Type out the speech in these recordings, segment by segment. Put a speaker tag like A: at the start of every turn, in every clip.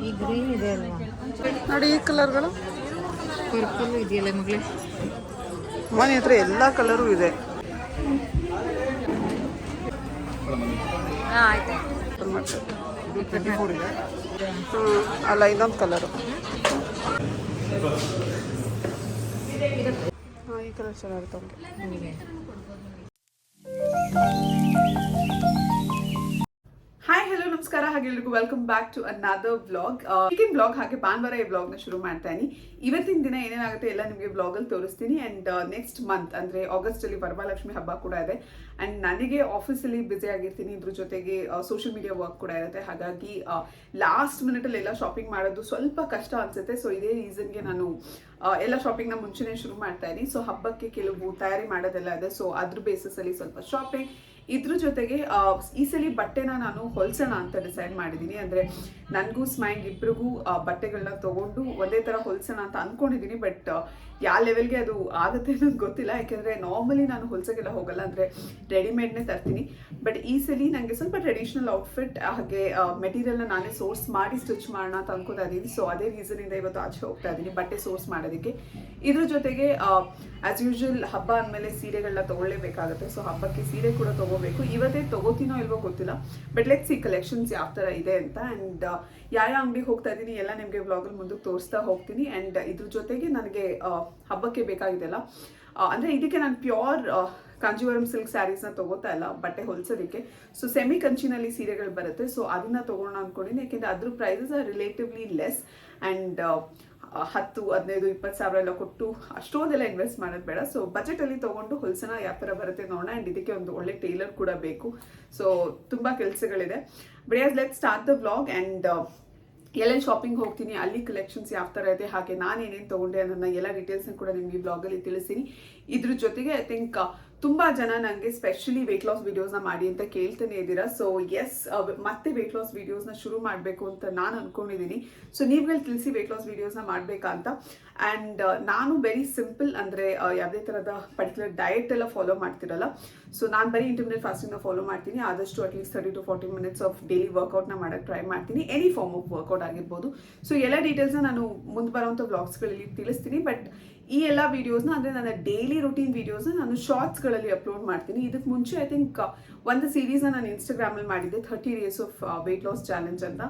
A: ಈ ಗ್ರೀನ್ ಇದೆ ಅಲ್ವಾ?
B: ನೋಡಿ ಈ ಕಲರ್ಗಳು
A: ಪರ್ಪಲ್ ಇದೆಯಲ್ಲ ಮಗಳೇ?
B: ಮನೆ ಹತ್ರ ಎಲ್ಲ ಕಲರು ಇದೆ. ಅಲ್ಲ ಇನ್ನೊಂದು ಕಲರು ಕಲರ್ ಚೆನ್ನಾಗಿರುತ್ತೆ ಅವ್ನಿಗೆ. ನಮಸ್ಕಾರ ಹಾಗೆ ಎಲ್ರಿಗೂ welcome back to another vlog weekend vlog ಹಾಗೆ ಭಾನುವಾರ ಈ ನ ಶುರು ಮಾಡ್ತಾ ಇದೀನಿ. ಇವತ್ತಿನ ದಿನ ಏನೇನಾಗುತ್ತೆ ಎಲ್ಲ ನಿಮಗೆ ವ್ಲಾಗಲ್ಲಿ ತೋರಿಸ್ತೀನಿ. ಅಂಡ್ ನೆಕ್ಸ್ಟ್ ಮಂತ್ ಅಂದರೆ ಆಗಸ್ಟಲ್ಲಿ ವರಮಹಾಲಕ್ಷ್ಮಿ ಹಬ್ಬ ಕೂಡ ಇದೆ. ಅಂಡ್ ನನಗೆ ಆಫೀಸಲ್ಲಿ ಬ್ಯುಸಿ ಆಗಿರ್ತೀನಿ. ಇದ್ರ ಜೊತೆಗೆ ಸೋಷಿಯಲ್ ಮೀಡಿಯಾ ವರ್ಕ್ ಕೂಡ ಇರುತ್ತೆ. ಹಾಗಾಗಿ ಲಾಸ್ಟ್ ಮಿನಿಟಲ್ಲಿ ಎಲ್ಲ ಶಾಪಿಂಗ್ ಮಾಡೋದು ಸ್ವಲ್ಪ ಕಷ್ಟ ಅನ್ಸುತ್ತೆ. ಸೊ ಇದೇ ರೀಸನ್ಗೆ ನಾನು ಎಲ್ಲ ಶಾಪಿಂಗ್ನ ಮುಂಚೆನೇ ಶುರು ಮಾಡ್ತಾ ಇದೀನಿ. ಸೊ ಹಬ್ಬಕ್ಕೆ ಕೆಲವು ತಯಾರಿ ಮಾಡೋದೆಲ್ಲ ಇದೆ. ಸೊ ಅದ್ರ ಬೇಸಿಸಲ್ಲಿ ಸ್ವಲ್ಪ ಶಾಪಿಂಗ್ ಇದ್ರ ಜೊತೆಗೆ ಈ ಸಲ ಬಟ್ಟೆನ ನಾನು ಹೊಲ್ಸೋಣ ಅಂತ ಡಿಸೈಡ್ ಮಾಡಿದ್ದೀನಿ ಅಂದರೆ ನನಗೂ ಸ್ಮೈಂಗ್ ಇಬ್ಬರಿಗೂ ಬಟ್ಟೆಗಳನ್ನ ತಗೊಂಡು ಒಂದೇ ಥರ ಹೊಲ್ಸೋಣ ಅಂತ ಅಂದ್ಕೊಂಡಿದ್ದೀನಿ ಬಟ್ ಯಾವ ಲೆವೆಲ್ಗೆ ಅದು ಆಗುತ್ತೆ ಅನ್ನೋದು ಗೊತ್ತಿಲ್ಲ. ಯಾಕೆಂದರೆ ನಾರ್ಮಲಿ ನಾನು ಹೊಲ್ಸೋಕ್ಕೆಲ್ಲ ಹೋಗಲ್ಲ, ಅಂದರೆ ರೆಡಿಮೇಡ್ನೇ ತರ್ತೀನಿ. ಬಟ್ ಈ ಸಲ ನನಗೆ ಸ್ವಲ್ಪ ಟ್ರೆಡಿಷ್ನಲ್ ಔಟ್ಫಿಟ್ ಹಾಗೆ ಮೆಟೀರಿಯಲ್ನ ನಾನೇ ಸೋರ್ಸ್ ಮಾಡಿ ಸ್ಟಿಚ್ ಮಾಡೋಣ ಅಂತ ಅನ್ಕೋತಾ ಇದ್ದೀನಿ ಸೊ ಅದೇ ರೀಸನಿಂದ ಇವತ್ತು ಆಚೆ ಹೋಗ್ತಾ ಇದ್ದೀನಿ ಬಟ್ಟೆ ಸೋರ್ಸ್ ಮಾಡೋದಕ್ಕೆ. ಇದ್ರ ಜೊತೆಗೆ ಆ್ಯಸ್ ಯೂಶುವಲ್ ಹಬ್ಬ ಅಂದಮೇಲೆ ಸೀರೆಗಳನ್ನ ತೊಗೊಳ್ಳೇಬೇಕಾಗುತ್ತೆ. ಸೊ ಹಬ್ಬಕ್ಕೆ ಸೀರೆ ಕೂಡ ತಗೋಬೇಕು. ಇವತ್ತೇ ತಗೋತೀನೋ ಇಲ್ವೋ ಗೊತ್ತಿಲ್ಲ. ಬಟ್ ಲೆಟ್ಸ್ ಈ ಕಲೆಕ್ಷನ್ಸ್ ಯಾವ ಥರ ಇದೆ ಅಂತ. ಆ್ಯಂಡ್ ಯಾವ ಯಾವ ಅಂಗಡಿಗೆ ಹೋಗ್ತಾ ಇದ್ದೀನಿ ಎಲ್ಲ ನಿಮಗೆ ವ್ಲಾಗಲ್ಲಿ ಮುಂದಕ್ಕೆ ತೋರಿಸ್ತಾ ಹೋಗ್ತೀನಿ. ಆ್ಯಂಡ್ ಇದ್ರ ಜೊತೆಗೆ ನನಗೆ ಹಬ್ಬಕ್ಕೆ ಬೇಕಾಗಿದೆಯಲ್ಲ ಅಂದರೆ ಇದಕ್ಕೆ ನಾನು ಪ್ಯೂರ್ ಕಾಂಜೀವರಂ ಸಿಲ್ಕ್ ಸ್ಯಾರೀಸ್ನ ತಗೋತಾ ಇಲ್ಲ, ಬಟ್ಟೆ ಹೊಲ್ಸೋದಕ್ಕೆ. ಸೊ ಸೆಮಿ ಕಂಚಿನಲ್ಲಿ ಸೀರೆಗಳು ಬರುತ್ತೆ. ಸೊ ಅದನ್ನ ತಗೋಣ ಅಂದ್ಕೊಂಡಿದ್ದೀನಿ ಯಾಕೆಂದರೆ ಅದ್ರ prices are relatively less and ಹತ್ತು, ಹದಿನೈದು, ಇಪ್ಪತ್ತು ಸಾವಿರ ಎಲ್ಲ ಕೊಟ್ಟು ಅಷ್ಟೊಂದೆಲ್ಲ ಇನ್ವೆಸ್ಟ್ ಮಾಡೋದು ಬೇಡ. ಸೊ ಬಜೆಟಲ್ಲಿ ತೊಗೊಂಡು ಹೊಲ್ಸನ ಯಾವ ಥರ ಬರುತ್ತೆ ನೋಡೋಣ. ಆ್ಯಂಡ್ ಇದಕ್ಕೆ ಒಂದು ಒಳ್ಳೆ ಟೇಲರ್ ಕೂಡ ಬೇಕು. ಸೊ ತುಂಬ ಕೆಲಸಗಳಿದೆ. But yes let start the vlog and ಎಲ್ಲೆಲ್ಲಿ ಶಾಪಿಂಗ್ ಹೋಗ್ತೀನಿ, ಅಲ್ಲಿ ಕಲೆಕ್ಷನ್ಸ್ ಯಾವ ಥರ ಇದೆ, ಹಾಗೆ ನಾನು ಏನೇನು ತೊಗೊಂಡೆ ಅನ್ನೋದನ್ನ ಎಲ್ಲ ಡೀಟೇಲ್ಸ್ನ ಕೂಡ ನಿಮಗೆ ಬ್ಲಾಗಲ್ಲಿ ತಿಳಿಸ್ತೀನಿ. ಇದ್ರ ಜೊತೆಗೆ ಐ ಥಿಂಕ್ ತುಂಬ ಜನ ನನಗೆ ಸ್ಪೆಷಲಿ ವೆಯ್ಟ್ ಲಾಸ್ ವೀಡಿಯೋಸ್ನ ಮಾಡಿ ಅಂತ ಕೇಳ್ತಾನೆ ಇದ್ದೀರಾ. ಸೊ ಎಸ್ ಮತ್ತೆ ವೆಯ್ಟ್ ಲಾಸ್ ವೀಡಿಯೋಸ್ನ ಶುರು ಮಾಡಬೇಕು ಅಂತ ನಾನು ಅನ್ಕೊಂಡಿದೀನಿ. ಸೊ ನೀವುಗಳು ತಿಳಿಸಿ ವೆಯ್ಟ್ ಲಾಸ್ ವೀಡಿಯೋಸ್ನ ಮಾಡಬೇಕಾ ಅಂತ ಆ್ಯಂಡ್ ನಾನು ವೆರಿ ಸಿಂಪಲ್ ಅಂದರೆ ಯಾವುದೇ ಥರದ ಪರ್ಟಿಕ್ಯುಲರ್ ಡಯಟ್ ಎಲ್ಲ ಫಾಲೋ ಮಾಡ್ತಿರಲ್ಲ. ಸೊ ನಾನು ಬರೀ ಇಂಟರ್ಮೀಡಿಯೇಟ್ ಫಾಸ್ಟಿಂಗ್ನ ಫಾಲೋ ಮಾಡ್ತೀನಿ. ಆದಷ್ಟು at least thirty to forty minutes of daily ವರ್ಕೌಟ್ನ ಮಾಡೋಕ್ಕೆ ಟ್ರೈ ಮಾಡ್ತೀನಿ. ಎನಿ ಫಾರ್ಮ್ ಆಫ್ ವರ್ಕೌಟ್ ಆಗಿರ್ಬೋದು. ಸೊ ಎಲ್ಲ ಡೀಟೇಲ್ಸ್ನ ನಾನು ಮುಂದೆ ಬರೋವಂಥ ಬ್ಲಾಗ್ಸ್ಗಳಲ್ಲಿ ತಿಳಿಸ್ತೀನಿ. ಬಟ್ ಈ ಎಲ್ಲ ವೀಡಿಯೋಸ್ನ ಅಂದರೆ ನನ್ನ ಡೈಲಿ ರುಟೀನ್ ವೀಡಿಯೋಸ್ನ ನಾನು ಶಾರ್ಟ್ಸ್ಗಳಲ್ಲಿ ಅಪ್ಲೋಡ್ ಮಾಡ್ತೀನಿ. ಇದಕ್ಕೆ ಮುಂಚೆ ಐ ಥಿಂಕ್ ಒಂದು ಸೀರೀಸ್ನ ನಾನು ಇನ್ಸ್ಟಾಗ್ರಾಮಲ್ಲಿ ಮಾಡಿದ್ದೆ thirty days of weight loss challenge ಅಂತ.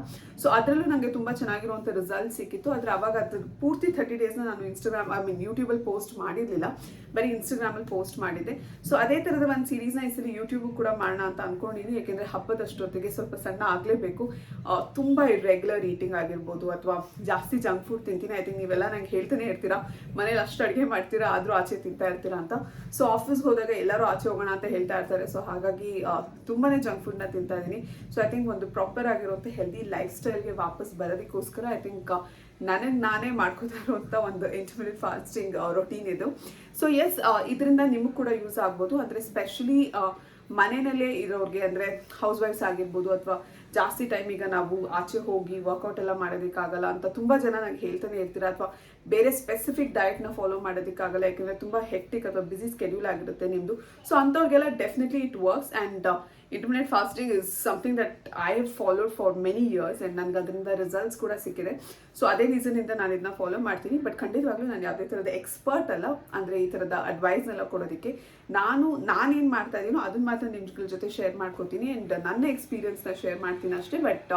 B: ಸೊ ಅದರಲ್ಲೂ ನನಗೆ ತುಂಬ ಚೆನ್ನಾಗಿರುವಂಥ ರಿಸಲ್ಟ್ ಸಿಕ್ಕಿತ್ತು. ಆದರೆ ಅವಾಗ ಅದ್ರ ಪೂರ್ತಿ ಥರ್ಟಿ ಡೇಸ್ನ ನಾನು ಇನ್ಸ್ಟಾಗ್ರಾಮ್ ಐ ಮೀನ್ ಯೂಟ್ಯೂಬಲ್ಲಿ ಪೋಸ್ಟ್ ಮಾಡಿರಲಿಲ್ಲ. ಬರೀ ಇನ್ಸ್ಟಾಗ್ರಾಮಲ್ಲಿ ಪೋಸ್ಟ್ ಮಾಡಿದ್ದೆ. ಸೊ ಅದೇ ಥರದ ಒಂದು ಸೀರೀಸ್ನ ಈ ಸಲ ಯೂಟ್ಯೂಬು ಕೂಡ ಮಾಡೋಣ ಅಂತ ಅನ್ಕೊಂಡಿದ್ದೀನಿ ಯಾಕೆಂದರೆ ಹಬ್ಬದಷ್ಟೊತ್ತಿಗೆ ಸ್ವಲ್ಪ ಸಣ್ಣ ಆಗಲೇಬೇಕು. ತುಂಬ ಇರ್ರೆಗ್ಯುಲರ್ ಈಟಿಂಗ್ ಆಗಿರ್ಬೋದು ಅಥವಾ ಜಾಸ್ತಿ ಜಂಕ್ ಫುಡ್ ತಿಂತೀನಿ. ಐ ತಿಂಕ್ ನೀವೆಲ್ಲ ನಂಗೆ ಹೇಳ್ತಾನೆ ಇರ್ತೀರಾ ಮನೇಲಿ ಅಷ್ಟು ಅಡುಗೆ ಮಾಡ್ತೀರಾ? ಆದರೂ ಆಚೆ ತಿಂತಾ ಇರ್ತೀರಾ ಅಂತ. ಸೊ ಆಫೀಸ್ಗೆ ಹೋದಾಗ ಎಲ್ಲರೂ ಆಚೆ ಹೋಗೋಣ ಅಂತ ಹೇಳ್ತಾ ಇರ್ತಾರೆ. ಸೊ ಹಾಗಾಗಿ ತುಂಬಾ ಜಂಕ್ ಫುಡ್ನ ತಿಂತಾ ಇದ್ದೀನಿ. ಸೊ ಐ ಥಿಂಕ್ ಒಂದು ಪ್ರಾಪರ್ ಆಗಿರುವಂಥ ಹೆಲ್ದಿ ಲೈಫ್ ಸ್ಟೈಲ್ಗೆ ವಾಪಸ್ ಬರೋದಕ್ಕೋಸ್ಕರ ಐ ಥಿಂಕ್ ನನಗೆ ನಾನೇ ಮಾಡ್ಕೋತಾ ಒಂದು ಇಂಟರ್ಮಿಡಿಯೇಟ್ ಫಾಸ್ಟಿಂಗ್ ರೊಟೀನ್ ಇದು. ಸೊ ಎಸ್ ಇದರಿಂದ ನಿಮಗೆ ಕೂಡ ಯೂಸ್ ಆಗ್ಬೋದು. ಅಂದರೆ ಸ್ಪೆಷಲಿ ಮನೆಯಲ್ಲೇ ಇರೋರಿಗೆ, ಅಂದರೆ ಹೌಸ್ ವೈಫ್ಸ್ ಆಗಿರ್ಬೋದು ಅಥವಾ ಜಾಸ್ತಿ ಟೈಮ್ ಈಗ ನಾವು ಆಚೆ ಹೋಗಿ ವರ್ಕೌಟ್ ಎಲ್ಲ ಮಾಡೋದಕ್ಕಾಗಲ್ಲ ಅಂತ ತುಂಬ ಜನ ನನಗೆ ಹೇಳ್ತಾನೆ ಇರ್ತೀರಾ. ಅಥವಾ ಬೇರೆ ಸ್ಪೆಸಿಫಿಕ್ ಡಯಟ್ನ ಫಾಲೋ ಮಾಡೋದಕ್ಕಾಗಲ್ಲ. ಯಾಕಂದ್ರೆ ತುಂಬ ಹೆಕ್ಟಿಕ್ ಅಥವಾ ಬಿಸಿ ಸ್ಕೆಡ್ಯೂಲ್ ಆಗಿರುತ್ತೆ ನಿಮ್ಮದು so ಅಂಥವ್ರಿಗೆಲ್ಲ definitely it works and intermediate fasting is something that I have followed for many years and ನನಗೆ ಅದರಿಂದ ರಿಸಲ್ಟ್ಸ್ ಕೂಡ ಸಿಕ್ಕಿದೆ. ಸೊ ಅದೇ ರೀಸನಿಂದ ನಾನು ಇದನ್ನ ಫಾಲೋ ಮಾಡ್ತೀನಿ. ಬಟ್ ಖಂಡಿತವಾಗ್ಲೂ ನಾನು ಯಾವುದೇ ಥರದ ಎಕ್ಸ್ಪರ್ಟ್ ಅಲ್ಲ, ಅಂದರೆ ಈ ಥರದ ಅಡ್ವೈಸ್ನೆಲ್ಲ ಕೊಡೋದಕ್ಕೆ, ನಾನು, ನಾನೇನು ಮಾಡ್ತಾ ಇದ್ದೀನೋ ಅದನ್ನ ಮಾತ್ರ ನಿಮ್ಗಳ ಜೊತೆ ಶೇರ್ ಮಾಡ್ಕೊತೀನಿ ಆ್ಯಂಡ್ ನನ್ನ ಎಕ್ಸ್ಪೀರಿಯನ್ಸ್ನ ಶೇರ್ ಮಾಡ್ತೀನಿ ಅಷ್ಟೇ. But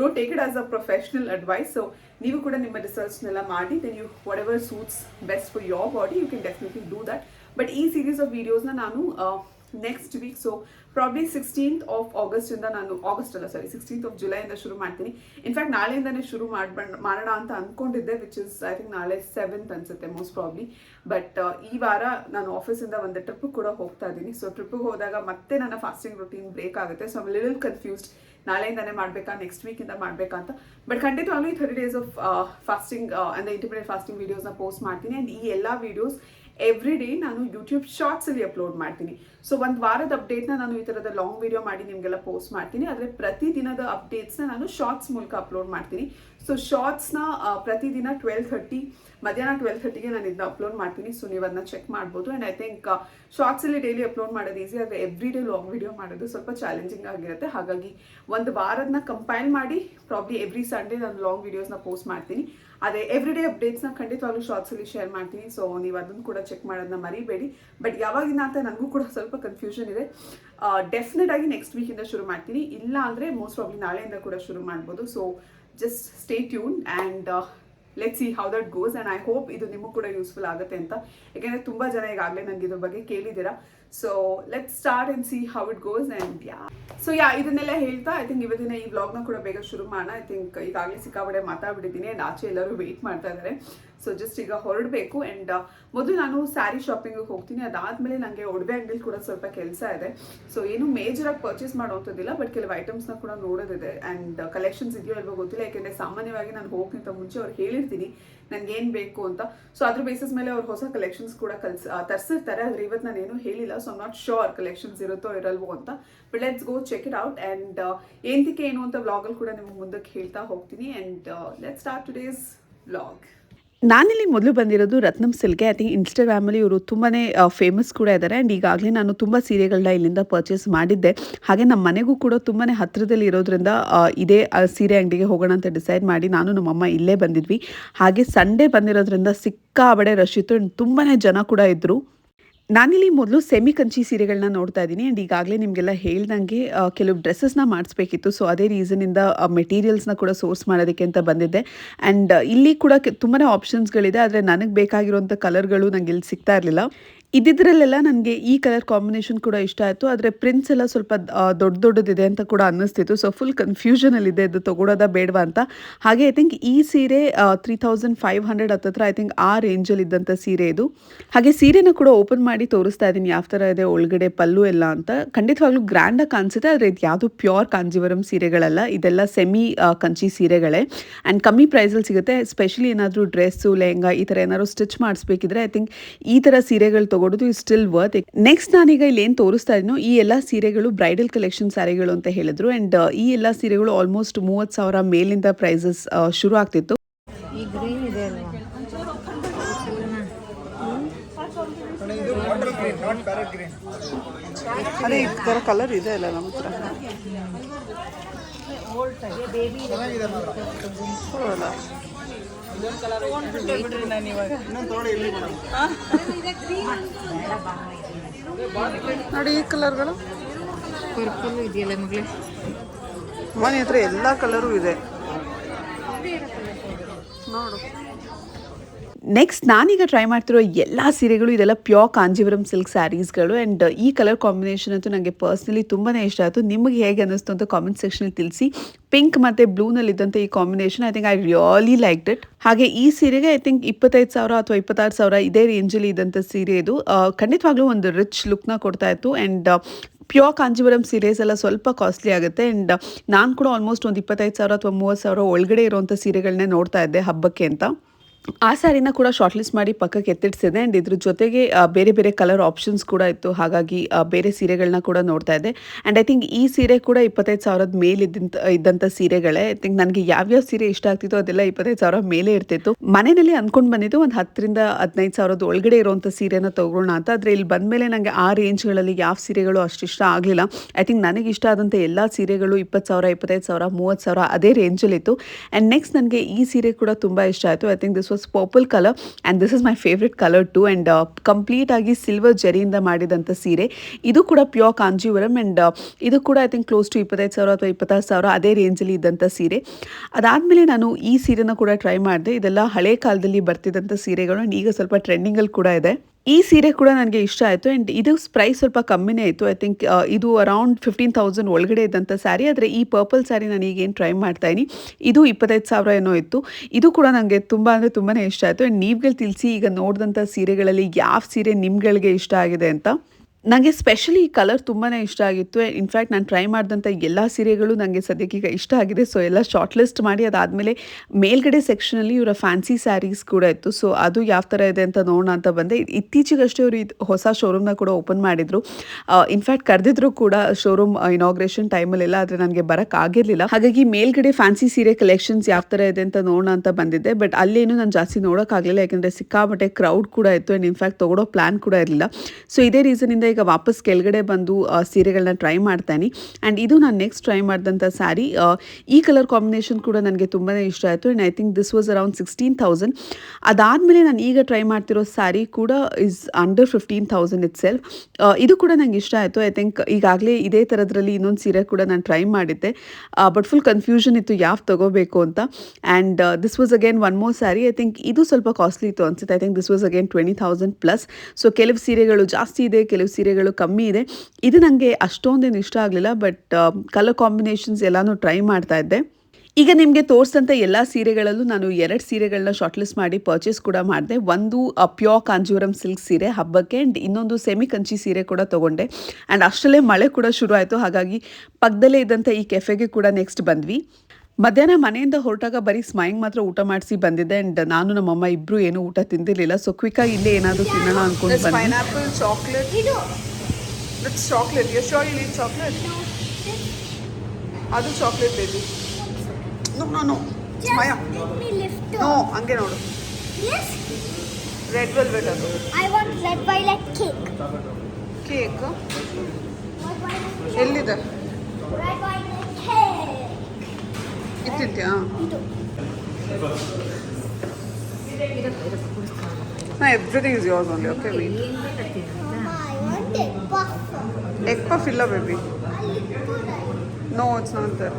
B: don't take it as a professional advice so ನೀವು ಕೂಡ ನಿಮ್ಮ ರಿಸರ್ಚ್ನೆಲ್ಲ ಮಾಡಿ then you whatever suits best for your body you can definitely do that but ಈ ಸೀರೀಸ್ ಆಫ್ ವೀಡಿಯೋಸ್ನ ನಾನು next week so probably sixteenth of ಆಗಸ್ಟಿಂದ ನಾನು August ಅಲ್ಲ ಸಾರಿ ಸಿಕ್ಸ್ಟೀನ್ತ್ ಆಫ್ ಜುಲೈಯಿಂದ ಶುರು ಮಾಡ್ತೀನಿ. ಇನ್ಫ್ಯಾಕ್ಟ್ ನಾಳೆಯಿಂದನೇ ಶುರು ಮಾಡ್ಬಂಡ್ ಮಾಡೋಣ ಅಂತ ಅಂದ್ಕೊಂಡಿದ್ದೆ ವಿಚ್ ಇಸ್ ಐ ಥಿಂಕ್ ನಾಳೆ ಸೆವೆಂತ್ ಅನ್ಸುತ್ತೆ ಮೋಸ್ಟ್ ಪ್ರಾಬ್ಲಿ ಬಟ್ ಈ ವಾರ ನಾನು ಆಫೀಸಿಂದ ಒಂದು ಟ್ರಿಪ್ ಕೂಡ ಹೋಗ್ತಾ ಇದ್ದೀನಿ. ಸೊ ಟ್ರಿಪ್ಪಿಗೆ ಹೋದಾಗ ಮತ್ತೆ ನನ್ನ ಫಾಸ್ಟಿಂಗ್ ರೂಟೀನ್ ಬ್ರೇಕ್ ಆಗುತ್ತೆ. ಸೊ ಲಿಲ್ ಕನ್ಫ್ಯೂಸ್ಡ್ ನಾಳೆಯಿಂದನೇ ಮಾಡಬೇಕಾ ನೆಕ್ಸ್ಟ್ ವೀಕಿಂದ ಮಾಡಬೇಕಾ ಅಂತ. ಬಟ್ ಖಂಡಿತವಾಗ್ಲೂ ಈ ಥರ್ಟಿ ಡೇಸ್ ಆಫ್ ಫಾಸ್ಟಿಂಗ್ ಅಂದರೆ ಇಂಟರ್ಮೀಡಿಯೇಟ್ ಫಾಸ್ಟಿಂಗ್ ವೀಡಿಯೋಸ್ನ ಪೋಸ್ಟ್ ಮಾಡ್ತೀನಿ. ಆ್ಯಂಡ್ ಈ ಎಲ್ಲ ವೀಡಿಯೋಸ್ ಎವ್ರಿ ಡೇ ನಾನು ಯೂಟ್ಯೂಬ್ ಶಾರ್ಟ್ಸಲ್ಲಿ ಅಪ್ಲೋಡ್ ಮಾಡ್ತೀನಿ. ಸೊ ಒಂದು ವಾರದ ಅಪ್ಡೇಟ್ನ ನಾನು ಈ ಥರದ ಲಾಂಗ್ ವಿಡಿಯೋ ಮಾಡಿ ನಿಮಗೆಲ್ಲ ಪೋಸ್ಟ್ ಮಾಡ್ತೀನಿ. ಆದರೆ ಪ್ರತಿದಿನದ ಅಪ್ಡೇಟ್ಸ್ನ ನಾನು ಶಾರ್ಟ್ಸ್ ಮೂಲಕ ಅಪ್ಲೋಡ್ ಮಾಡ್ತೀನಿ. ಸೊ ಶಾರ್ಟ್ಸ್ನ ಪ್ರತಿದಿನ ಟ್ವೆಲ್ ಥರ್ಟಿ ಮಧ್ಯಾಹ್ನ ಟ್ವೆಲ್ ಥರ್ಟಿಗೆ ನಾನು ಇದನ್ನ ಅಪ್ಲೋಡ್ ಮಾಡ್ತೀನಿ. ಸೊ ನೀವು ಅದನ್ನ ಚೆಕ್ ಮಾಡ್ಬೋದು. ಆ್ಯಂಡ್ ಐ ಥಿಂಕ್ ಶಾರ್ಟ್ಸಲ್ಲಿ ಡೈಲಿ ಅಪ್ಲೋಡ್ ಮಾಡೋದು ಈಸಿ ಆದರೆ ಎವ್ರಿ ಡೇ ಲಾಂಗ್ ವಿಡಿಯೋ ಮಾಡೋದು ಸ್ವಲ್ಪ ಚಾಲೆಂಜಿಂಗ್ ಆಗಿರುತ್ತೆ. ಹಾಗಾಗಿ ಒಂದು ವಾರದನ್ನ ಕಂಪೈಲ್ ಮಾಡಿ ಪ್ರಾಬ್ಲಿ ಎವ್ರಿ ಸಂಡೇ ನಾನು ಲಾಂಗ್ ವಿಡಿಯೋಸ್ನ ಪೋಸ್ಟ್ ಮಾಡ್ತೀನಿ. ಅದೇ ಎವ್ರಿ ಡೇ ಅಪ್ಡೇಟ್ಸ್ನ ಖಂಡಿತವಾಗ್ಲೂ ಶಾರ್ಟ್ಸಲ್ಲಿ ಶೇರ್ ಮಾಡ್ತೀನಿ. ಸೊ ನೀವು ಅದನ್ನು ಕೂಡ ಚೆಕ್ ಮಾಡೋದನ್ನ ಮರಿಬೇಡಿ. ಬಟ್ ಯಾವಾಗಿನ ಅಂತ ನನಗೂ ಕೂಡ ಸ್ವಲ್ಪ ಕನ್ಫ್ಯೂಷನ್ ಇದೆ. ಡೆಫಿನೆಟ್ ಆಗಿ ನೆಕ್ಸ್ಟ್ ವೀಕಿಂದ ಶುರು ಮಾಡ್ತೀನಿ. ಇಲ್ಲ ಅಂದರೆ ಮೋಸ್ಟ್ ಪ್ರಾಬ್ಲಿ ನಾಳೆಯಿಂದ ಕೂಡ ಶುರು ಮಾಡ್ಬೋದು. So just stay tuned and let see how that goes and I hope ಇದು ನಿಮಗೂ ಕೂಡ ಯೂಸ್ಫುಲ್ ಆಗುತ್ತೆ ಅಂತ. ಯಾಕೆಂದರೆ ತುಂಬ ಜನ ಈಗಾಗಲೇ ನನಗೆ ಇದ್ರ ಬಗ್ಗೆ ಕೇಳಿದ್ದೀರಾ. So let start and see how it goes and yeah so yeah ಇದನ್ನೆಲ್ಲ ಹೇಳ್ತಾ ಐ ಥಿಂಕ್ ಇವತ್ತಿನ ಈ ವ್ಲಾಗ್ನ ಕೂಡ ಬೇಗ ಶುರು ಮಾಡೋಣ. ಐ ಥಿಂಕ್ ಈಗಾಗಲೇ ಸಿಕ್ಕಾಪಡೆ ಮಾತಾಡ್ಬಿಟ್ಟಿದ್ದೀನಿ ಆಚೆ ಎಲ್ಲರೂ ವೆಯ್ಟ್ ಮಾಡ್ತಾ ಇದ್ದಾರೆ. ಸೊ ಜಸ್ಟ್ ಈಗ ಹೊರಡಬೇಕು ಆ್ಯಂಡ್ ಮೊದಲು ನಾನು ಸ್ಯಾರಿ ಶಾಪಿಂಗಿಗೆ ಹೋಗ್ತೀನಿ. ಅದಾದಮೇಲೆ ನನಗೆ ಒಡವೆ ಅಂಗಡಿಲಿ ಕೂಡ ಸ್ವಲ್ಪ ಕೆಲಸ ಇದೆ. ಸೊ ಏನು ಮೇಜರಾಗಿ ಪರ್ಚೇಸ್ ಮಾಡೋವಂಥದ್ದಿಲ್ಲ ಬಟ್ ಕೆಲವು ಐಟಮ್ಸ್ನ ಕೂಡ ನೋಡೋದಿದೆ. ಆ್ಯಂಡ್ ಕಲೆಕ್ಷನ್ಸ್ ಇದೆಯೋ ಇಲ್ವೋ ಗೊತ್ತಿಲ್ಲ. ಯಾಕೆಂದರೆ ಸಾಮಾನ್ಯವಾಗಿ ನಾನು ಹೋಗ್ಕಿಂತ ಮುಂಚೆ ಅವ್ರು ಹೇಳಿರ್ತೀನಿ. ನನಗೇನು ಬೇಕು ಅಂತ. ಸೊ ಅದ್ರ ಬೇಸಿಸ್ ಮೇಲೆ ಅವ್ರು ಹೊಸ ಕಲೆಕ್ಷನ್ಸ್ ಕೂಡ ಕಲ್ಸ್ ತರಿಸಿರ್ತಾರೆ. ಆದರೆ ಇವತ್ತು ನಾನು ಏನೂ ಹೇಳಿಲ್ಲ. ಸೊ ನಾಟ್ ಶೋರ್ ಕಲೆಕ್ಷನ್ಸ್ ಇರುತ್ತೋ ಇರಲ್ವೋ ಅಂತ. But let's go check it out and ಏಂತಿಕೆ ಏನು ಅಂತ ವ್ಲಾಗಲ್ಲಿ ಕೂಡ ನಿಮ್ಗೆ ಮುಂದಕ್ಕೆ ಹೇಳ್ತಾ ಹೋಗ್ತೀನಿ. And let start today's vlog
C: ನಾನಿಲ್ಲಿ ಮೊದಲು ಬಂದಿರೋದು ರತ್ನಂ ಸಿಲ್ಕೆ. ಐ ಥಿಂಕ್ ಇನ್ಸ್ಟಾಗ್ರಾಮಲ್ಲಿ ಇವರು ತುಂಬಾ ಫೇಮಸ್ ಕೂಡ ಇದ್ದಾರೆ ಆ್ಯಂಡ್ ಈಗಾಗಲೇ ನಾನು ತುಂಬ ಸೀರೆಗಳನ್ನ ಇಲ್ಲಿಂದ ಪರ್ಚೇಸ್ ಮಾಡಿದ್ದೆ. ಹಾಗೆ ನಮ್ಮ ಮನೆಗೂ ಕೂಡ ತುಂಬಾ ಹತ್ತಿರದಲ್ಲಿ ಇರೋದ್ರಿಂದ ಇದೇ ಸೀರೆ ಅಂಗಡಿಗೆ ಹೋಗೋಣ ಅಂತ ಡಿಸೈಡ್ ಮಾಡಿ ನಾನು ನಮ್ಮಮ್ಮ ಇಲ್ಲೇ ಬಂದಿದ್ವಿ. ಹಾಗೆ ಸಂಡೇ ಬಂದಿರೋದ್ರಿಂದ ಸಿಕ್ಕಾಬಡೆ ರಶ್ ಇತ್ತು ತುಂಬಾ ಜನ ಕೂಡ ಇದ್ದರು ನಾನಿಲ್ಲಿ ಮೊದಲು ಸೆಮಿ ಕಂಚಿ ಸೀರೆಗಳನ್ನ ನೋಡ್ತಾ ಇದ್ದೀನಿ ಆ್ಯಂಡ್ ಈಗಾಗಲೇ ನಿಮಗೆಲ್ಲ ಹೇಳ್ದಂಗೆ ಕೆಲವು ಡ್ರೆಸ್ಸಸ್ನ ಮಾಡಿಸ್ಬೇಕಿತ್ತು. ಸೊ ಅದೇ ರೀಸನಿಂದ ಮೆಟೀರಿಯಲ್ಸ್ನ ಕೂಡ ಸೋರ್ಸ್ ಮಾಡೋದಕ್ಕೆ ಅಂತ ಬಂದಿದ್ದೆ. ಆ್ಯಂಡ್ ಇಲ್ಲಿ ಕೂಡ ತುಂಬಾ ಆಪ್ಷನ್ಸ್ಗಳಿದೆ ಆದರೆ ನನಗೆ ಬೇಕಾಗಿರುವಂಥ ಕಲರ್ಗಳು ನನಗೆ ಇಲ್ಲಿ ಸಿಗ್ತಾ ಇರಲಿಲ್ಲ. ಇದ್ದಿದ್ರಲ್ಲೆಲ್ಲ ನನಗೆ ಈ ಕಲರ್ ಕಾಂಬಿನೇಷನ್ ಕೂಡ ಇಷ್ಟ ಆಯಿತು. ಆದರೆ ಪ್ರಿಂಟ್ಸ್ ಎಲ್ಲ ಸ್ವಲ್ಪ ದೊಡ್ಡ ದೊಡ್ಡದಿದೆ ಅಂತ ಕೂಡ ಅನ್ನಿಸ್ತಿತ್ತು. ಸೊ ಫುಲ್ ಕನ್ಫ್ಯೂಷನಲ್ಲಿದೆ ಇದು ತೊಗೊಳೋದ ಬೇಡವಾ ಅಂತ. ಹಾಗೆ ಐ ಥಿಂಕ್ ಈ ಸೀರೆ ತ್ರೀ ತೌಸಂಡ್ ಫೈವ್ ಹಂಡ್ರೆಡ್ ಹತ್ತತ್ರ ಐ ಥಿಂಕ್ ಆ ರೇಂಜಲ್ಲಿ ಇದ್ದಂಥ ಸೀರೆ ಇದು. ಹಾಗೆ ಸೀರೆನ ಕೂಡ ಓಪನ್ ಮಾಡಿ ತೋರಿಸ್ತಾ ಇದ್ದೀನಿ. ಯಾವ ಥರ ಇದೆ, ಒಳಗಡೆ ಪಲ್ಲು ಎಲ್ಲ ಅಂತ. ಖಂಡಿತವಾಗ್ಲೂ ಗ್ರ್ಯಾಂಡಾಗಿ ಕಾಣಿಸುತ್ತೆ. ಆದರೆ ಇದು ಯಾವುದು ಪ್ಯೂರ್ ಕಾಂಜೀವರಂ ಸೀರೆಗಳಲ್ಲ. ಇದೆಲ್ಲ ಸೆಮಿ ಕಂಚಿ ಸೀರೆಗಳೇ. ಆ್ಯಂಡ್ ಕಮ್ಮಿ ಪ್ರೈಸಲ್ಲಿ ಸಿಗುತ್ತೆ. ಸ್ಪೆಷಲಿ ಏನಾದರೂ ಡ್ರೆಸ್ಸು ಲೆಹಂಗಾ ಈ ಥರ ಏನಾದರೂ ಸ್ಟಿಚ್ ಮಾಡಿಸ್ಬೇಕಿದ್ರೆ ಐ ಥಿಂಕ್ ಈ ಥರ ಸೀರೆಗಳು ತೊಗೊಳೋದು ಇಸ್ ಸ್ಟಿಲ್ ವರ್ತ್ ನೆಕ್ಸ್ಟ್ ನಾನೀಗ ಇಲ್ಲಿ ಏನು ತೋರಿಸ್ತಾ ಇದ್ನೋ ಈ ಎಲ್ಲ ಸೀರೆಗಳು ಬ್ರೈಡಲ್ ಕಲೆಕ್ಷನ್ ಸ್ಯಾರಿಗಳು ಅಂತ ಹೇಳಿದ್ರು. ಆ್ಯಂಡ್ ಈ ಎಲ್ಲ ಸೀರೆಗಳು ಆಲ್ಮೋಸ್ಟ್ ಮೂವತ್ತು ಸಾವಿರ ಮೇಲಿಂದ ಪ್ರೈಸಸ್ ಶುರು ಆಗ್ತಿತ್ತು.
A: ಈ ಗ್ರೀನ್ ಇದೆ ಅಲ್ವಾ?
B: ಅದೇ ಈ ಥರ ಕಲರ್ ಇದೆ ಅಲ್ಲ ನಮ್ಮ ಹತ್ರ. ನೋಡಿ ಈ ಕಲರ್ಗಳು.
A: ಪರ್ಪಲ್ ಇದೆಯಲ್ಲ ಮಗಳೇ?
B: ಮನೆ ಹತ್ರ ಎಲ್ಲ ಕಲರು ಇದೆ. ನೋಡು.
C: ನೆಕ್ಸ್ಟ್ ನಾನೀಗ ಟ್ರೈ ಮಾಡ್ತಿರೋ ಎಲ್ಲ ಸೀರೆಗಳು, ಇದೆಲ್ಲ ಪ್ಯೂರ್ ಕಾಂಜೀವರಂ ಸಿಲ್ಕ್ ಸ್ಯಾರೀಸ್ಗಳು ಆ್ಯಂಡ್ ಈ ಕಲರ್ ಕಾಂಬಿನೇಷನ್ ಅಂತೂ ನನಗೆ ಪರ್ಸ್ನಲಿ ತುಂಬಾ ಇಷ್ಟ ಆಯಿತು. ನಿಮಗೆ ಹೇಗೆ ಅನ್ನಿಸ್ತು ಅಂತ ಕಾಮೆಂಟ್ ಸೆಕ್ಷನಲ್ಲಿ ತಿಳಿಸಿ. ಪಿಂಕ್ ಮತ್ತು ಬ್ಲೂನಲ್ಲಿ ಇದ್ದಂಥ ಈ combination I think I really like it ಹಾಗೆ ಈ ಸೀರೆಗೆ ಐ ಥಿಂಕ್ ಇಪ್ಪತ್ತೈದು ಸಾವಿರ ಅಥವಾ ಇಪ್ಪತ್ತಾರು ಸಾವಿರ ಇದೇ ರೇಂಜಲ್ಲಿ ಇದ್ದಂಥ ಸೀರೆ ಇದು. ಖಂಡಿತವಾಗ್ಲೂ ಒಂದು ರಿಚ್ ಲುಕ್ನ ಕೊಡ್ತಾ ಇತ್ತು ಆ್ಯಂಡ್ ಪ್ಯೂರ್ ಕಾಂಜಿವರಂ ಸೀರೆಸ್ ಎಲ್ಲ ಸ್ವಲ್ಪ ಕಾಸ್ಟ್ಲಿ ಆಗುತ್ತೆ ಆ್ಯಂಡ್ ನಾನು ಕೂಡ ಆಲ್ಮೋಸ್ಟ್ ಒಂದು ಇಪ್ಪತ್ತೈದು ಸಾವಿರ ಅಥವಾ ಮೂವತ್ತು ಸಾವಿರ ಒಳಗಡೆ ಇರುವಂಥ ಸೀರೆಗಳನ್ನೇ ನೋಡ್ತಾ ಇದ್ದೆ ಹಬ್ಬಕ್ಕೆ ಅಂತ. ಆ ಸ್ಯಾರಿನ ಕೂಡ ಶಾರ್ಟ್ ಲಿಸ್ಟ್ ಮಾಡಿ ಪಕ್ಕಕ್ಕೆ ಎತ್ತಿಡ್ಸಿದೆ. ಆ್ಯಂಡ್ ಇದ್ರ ಜೊತೆಗೆ ಬೇರೆ ಬೇರೆ ಕಲರ್ ಆಪ್ಷನ್ಸ್ ಕೂಡ ಇತ್ತು. ಹಾಗಾಗಿ ಬೇರೆ ಸೀರೆಗಳನ್ನ ಕೂಡ ನೋಡ್ತಾ ಇದ್ದೆ. ಆ್ಯಂಡ್ ಐ ಥಿಂಕ್ ಈ ಸೀರೆ ಕೂಡ ಇಪ್ಪತ್ತೈದು ಸಾವಿರದ ಮೇಲೆ ಇದ್ದಂತ ಇದ್ದಂಥ ಸೀರೆಗಳೇ. ಐ ಥಿಂಕ್ ನನಗೆ ಯಾವ್ಯಾವ ಸೀರೆ ಇಷ್ಟ ಆಗ್ತಿತ್ತು ಅದೆಲ್ಲ ಇಪ್ಪತ್ತೈದು ಸಾವಿರ ಮೇಲೆ ಇರ್ತಿತ್ತು. ಮನೆಯಲ್ಲಿ ಅಂದ್ಕೊಂಡು ಬಂದಿದ್ದು ಒಂದು ಹತ್ತರಿಂದ ಹದಿನೈದು ಸಾವಿರದ ಒಳಗಡೆ ಇರುವಂಥ ಸೀರೆನ ತೊಗೊಳ್ಳೋಣ ಅಂತ. ಆದರೆ ಇಲ್ಲಿ ಬಂದಮೇಲೆ ನನಗೆ ಆ ರೇಂಜ್ಗಳಲ್ಲಿ ಯಾವ ಸೀರೆಗಳು ಅಷ್ಟು ಅಷ್ಟಿಷ್ಟ ಆಗಲಿಲ್ಲ. ಐ ಥಿಂಕ್ ನನಗೆ ಇಷ್ಟ ಆದಂಥ ಎಲ್ಲ ಸೀರೆಗಳು ಇಪ್ಪತ್ತು ಸಾವಿರ, ಇಪ್ಪತ್ತೈದು ಸಾವಿರ, ಮೂವತ್ತು ಸಾವಿರ ಅದೇ ರೇಂಜಲ್ಲಿತ್ತು ಆ್ಯಂಡ್ ನೆಕ್ಸ್ಟ್ ನನಗೆ ಈ ಸೀರೆ ಕೂಡ ತುಂಬ ಇಷ್ಟ ಆಯಿತು. I think this was purple colour and this is my favourite colour too and complete ಆಗಿ ಸಿಲ್ವರ್ ಜರಿಯಿಂದ ಮಾಡಿದಂಥ ಸೀರೆ. ಇದು ಕೂಡ ಪ್ಯೂರ್ ಕಾಂಜೀವರಂ ಆ್ಯಂಡ್ ಇದು ಕೂಡ ಐ ಥಿಂಕ್ ಕ್ಲೋಸ್ ಟು ಇಪ್ಪತ್ತೈದು ಸಾವಿರ ಅಥವಾ ಇಪ್ಪತ್ತಾರು ಸಾವಿರ ಅದೇ ರೇಂಜಲ್ಲಿ ಇದ್ದಂಥ ಸೀರೆ. ಅದಾದಮೇಲೆ ನಾನು ಈ ಸೀರೆನ ಕೂಡ ಟ್ರೈ ಮಾಡಿದೆ. ಇದೆಲ್ಲ ಹಳೆ ಕಾಲದಲ್ಲಿ ಬರ್ತಿದ್ದಂಥ ಸೀರೆಗಳು. ಆ್ಯಂಡ್ ಈಗ ಸ್ವಲ್ಪ ಟ್ರೆಂಡಿಂಗಲ್ಲಿ ಕೂಡ ಇದೆ. ಈ ಸೀರೆ ಕೂಡ ನನಗೆ ಇಷ್ಟ ಆಯಿತು. ಆ್ಯಂಡ್ ಇದು ಪ್ರೈಸ್ ಸ್ವಲ್ಪ ಕಮ್ಮಿನೇ ಇತ್ತು. ಐ ಥಿಂಕ್ ಇದು ಅರೌಂಡ್ ಫಿಫ್ಟೀನ್ ತೌಸಂಡ್ ಒಳಗಡೆ ಇದ್ದಂಥ ಸ್ಯಾರಿ ಆದರೆ ಈ ಪರ್ಪಲ್ ಸ್ಯಾರಿ ನಾನು ಈಗೇನು ಟ್ರೈ ಮಾಡ್ತಾಯಿನಿ ಇದು ಇಪ್ಪತ್ತೈದು ಸಾವಿರ ಏನೋ ಇತ್ತು. ಇದು ಕೂಡ ನನಗೆ ತುಂಬ ಅಂದರೆ ತುಂಬಾ ಇಷ್ಟ ಆಯಿತು. ಆ್ಯಂಡ್ ನೀವುಗಳು ತಿಳಿಸಿ ಈಗ ನೋಡಿದಂಥ ಸೀರೆಗಳಲ್ಲಿ ಯಾವ ಸೀರೆ ನಿಮ್ಗಳಿಗೆ ಇಷ್ಟ ಆಗಿದೆ ಅಂತ. ನನಗೆ ಸ್ಪೆಷಲಿ ಈ ಕಲರ್ ತುಂಬಾ ಇಷ್ಟ ಆಗಿತ್ತು. ಇನ್ಫ್ಯಾಕ್ಟ್ ನಾನು ಟ್ರೈ ಮಾಡಿದಂಥ ಎಲ್ಲ ಸೀರೆಗಳು ನನಗೆ ಸದ್ಯಕ್ಕೆ ಈಗ ಇಷ್ಟ ಆಗಿದೆ. ಸೊ ಎಲ್ಲ ಶಾರ್ಟ್ ಲಿಸ್ಟ್ ಮಾಡಿ ಅದಾದಮೇಲೆ ಮೇಲ್ಗಡೆ ಸೆಕ್ಷನಲ್ಲಿ ಇವರ ಫ್ಯಾನ್ಸಿ ಸ್ಯಾರೀಸ್ ಕೂಡ ಇತ್ತು. ಸೊ ಅದು ಯಾವ ಥರ ಇದೆ ಅಂತ ನೋಡೋಣ ಅಂತ ಬಂದೆ. ಇತ್ತೀಚೆಗಷ್ಟೇ ಅವರು ಇದು ಹೊಸ ಶೋರೂಮ್ನ ಕೂಡ ಓಪನ್ ಮಾಡಿದರು. ಇನ್ಫ್ಯಾಕ್ಟ್ ಕರೆದಿದ್ರು ಕೂಡ ಶೋರೂಮ್ ಇನಾಗ್ರೇಷನ್ ಟೈಮಲ್ಲೆಲ್ಲ ಆದರೆ ನನಗೆ ಬರೋಕ್ಕಾಗಿರಲಿಲ್ಲ ಹಾಗಾಗಿ ಮೇಲ್ಗಡೆ ಫ್ಯಾನ್ಸಿ ಸೀರೆ ಕಲೆಕ್ಷನ್ಸ್ ಯಾವ ಥರ ಇದೆ ಅಂತ ನೋಡೋಣ ಅಂತ ಬಂದಿದ್ದೆ. ಬಟ್ ಅಲ್ಲೇನು ನಾನು ಜಾಸ್ತಿ ನೋಡೋಕ್ಕಾಗಲಿಲ್ಲ ಯಾಕಂದರೆ ಸಿಕ್ಕಾಪಟ್ಟೆ ಕ್ರೌಡ್ ಕೂಡ ಇತ್ತು. ಆ್ಯಂಡ್ ಇನ್ಫ್ಯಾಕ್ಟ್ ತೊಗೊಳೋ ಪ್ಲ್ಯಾನ್ ಕೂಡ ಇರಲಿಲ್ಲ. ಸೊ ಇದೇ ರೀಸನಿಂದ ಈಗ ವಾಪಸ್ ಕೆಳಗಡೆ ಬಂದು ಸೀರೆಗಳನ್ನ ಟ್ರೈ ಮಾಡ್ತೇನೆ. ಆ್ಯಂಡ್ ಇದು ನಾನು ನೆಕ್ಸ್ಟ್ ಟ್ರೈ ಮಾಡಿದಂಥ ಸ್ಯಾರಿ ಈ ಕಲರ್ ಕಾಂಬಿನೇಷನ್ ಕೂಡ ನನಗೆ ತುಂಬಾ ಇಷ್ಟ ಆಯಿತು. And I think this was around sixteen thousand ಅದಾದಮೇಲೆ ನಾನು ಈಗ ಟ್ರೈ ಮಾಡ್ತಿರೋ ಸ್ಯಾರಿ ಕೂಡ is under fifteen thousand itself ಇದು ಕೂಡ ನಂಗೆ ಇಷ್ಟ ಆಯಿತು. ಐ ಥಿಂಕ್ ಈಗಾಗಲೇ ಇದೇ ಥರದ್ರಲ್ಲಿ ಇನ್ನೊಂದು ಸೀರೆ ಕೂಡ ನಾನು ಟ್ರೈ ಮಾಡಿದ್ದೆ. ಬಟ್ ಫುಲ್ ಕನ್ಫ್ಯೂಷನ್ ಇತ್ತು, ಯಾವ ತಗೋಬೇಕು ಅಂತ. And this was again one more sari I think ಇದು ಸ್ವಲ್ಪ ಕಾಸ್ಟ್ಲಿ ಇತ್ತು ಅನ್ಸುತ್ತೆ. I think this was again twenty thousand plus so ಕೆಲವು ಸೀರೆಗಳು ಜಾಸ್ತಿ ಇದೆ, ಕೆಲವು ಸೀರೆಗಳು ಕಮ್ಮಿ ಇದೆ. ಇದು ನನಗೆ ಅಷ್ಟೊಂದೇನು ಇಷ್ಟ ಆಗಲಿಲ್ಲ ಬಟ್ ಕಲರ್ ಕಾಂಬಿನೇಷನ್ಸ್ ಎಲ್ಲನೂ ಟ್ರೈ ಮಾಡ್ತಾ ಇದ್ದೆ. ಈಗ ನಿಮಗೆ ತೋರಿಸಿದಂಥ ಎಲ್ಲ ಸೀರೆಗಳಲ್ಲೂ ನಾನು ಎರಡು ಸೀರೆಗಳನ್ನ ಶಾರ್ಟ್ ಲಿಸ್ಟ್ ಮಾಡಿ ಪರ್ಚೇಸ್ ಕೂಡ ಮಾಡಿದೆ. ಒಂದು ಪ್ಯೂರ್ ಕಾಂಜೂರಂ ಸಿಲ್ಕ್ ಸೀರೆ ಹಬ್ಬಕ್ಕೆ ಆ್ಯಂಡ್ ಇನ್ನೊಂದು ಸೆಮಿ ಕಂಚಿ ಸೀರೆ ಕೂಡ ತೊಗೊಂಡೆ. ಆ್ಯಂಡ್ ಅಷ್ಟರಲ್ಲೇ ಮಳೆ ಕೂಡ ಶುರು ಆಯಿತು, ಹಾಗಾಗಿ ಪಕ್ಕದಲ್ಲೇ ಇದ್ದಂಥ ಈ ಕೆಫೆಗೆ ಕೂಡ ನೆಕ್ಸ್ಟ್ ಬಂದ್ವಿ. ಮಧ್ಯಾಹ್ನ ಮನೆಯಿಂದ ಹೊರಟಾಗ ಬರೀ ಸ್ಮೈಂಗ್ ಮಾತ್ರ ಊಟ ಮಾಡಿಸಿ ಬಂದಿದ್ದೆ ಅಂಡ್ ನಾನು ನಮ್ಮಮ್ಮ ಇಬ್ರು ಏನು ಊಟ ತಿಂದಿರಲಿಲ್ಲ. ಸೊ ಕ್ವಿಕ್ಕಾಗಿ ಇಲ್ಲೇ ಏನಾದರೂ ತಿನ್ನೋಣ ಅಂದ್ಕೊಂಡು ಬಂದೆ
B: pineapple chocolate it's chocolate you sure you need chocolate ಅದು chocolate baby no no no
D: lift
B: no. ಹಂಗೆ ನೋಡು.
D: Yes,
B: ರೆಡ್ ವೆಲ್ವೆಟ್ ಅದು.
D: I want red violet
B: cake
D: cake
B: ಎಲ್ಲಿದೆ?
D: Red violet.
B: ಇತ್ತಿತ್ಯಾ
D: ಇದು.
B: ನಾ everything is yours only okay V. Egg puff ಇಲ್ಲ baby no it's not there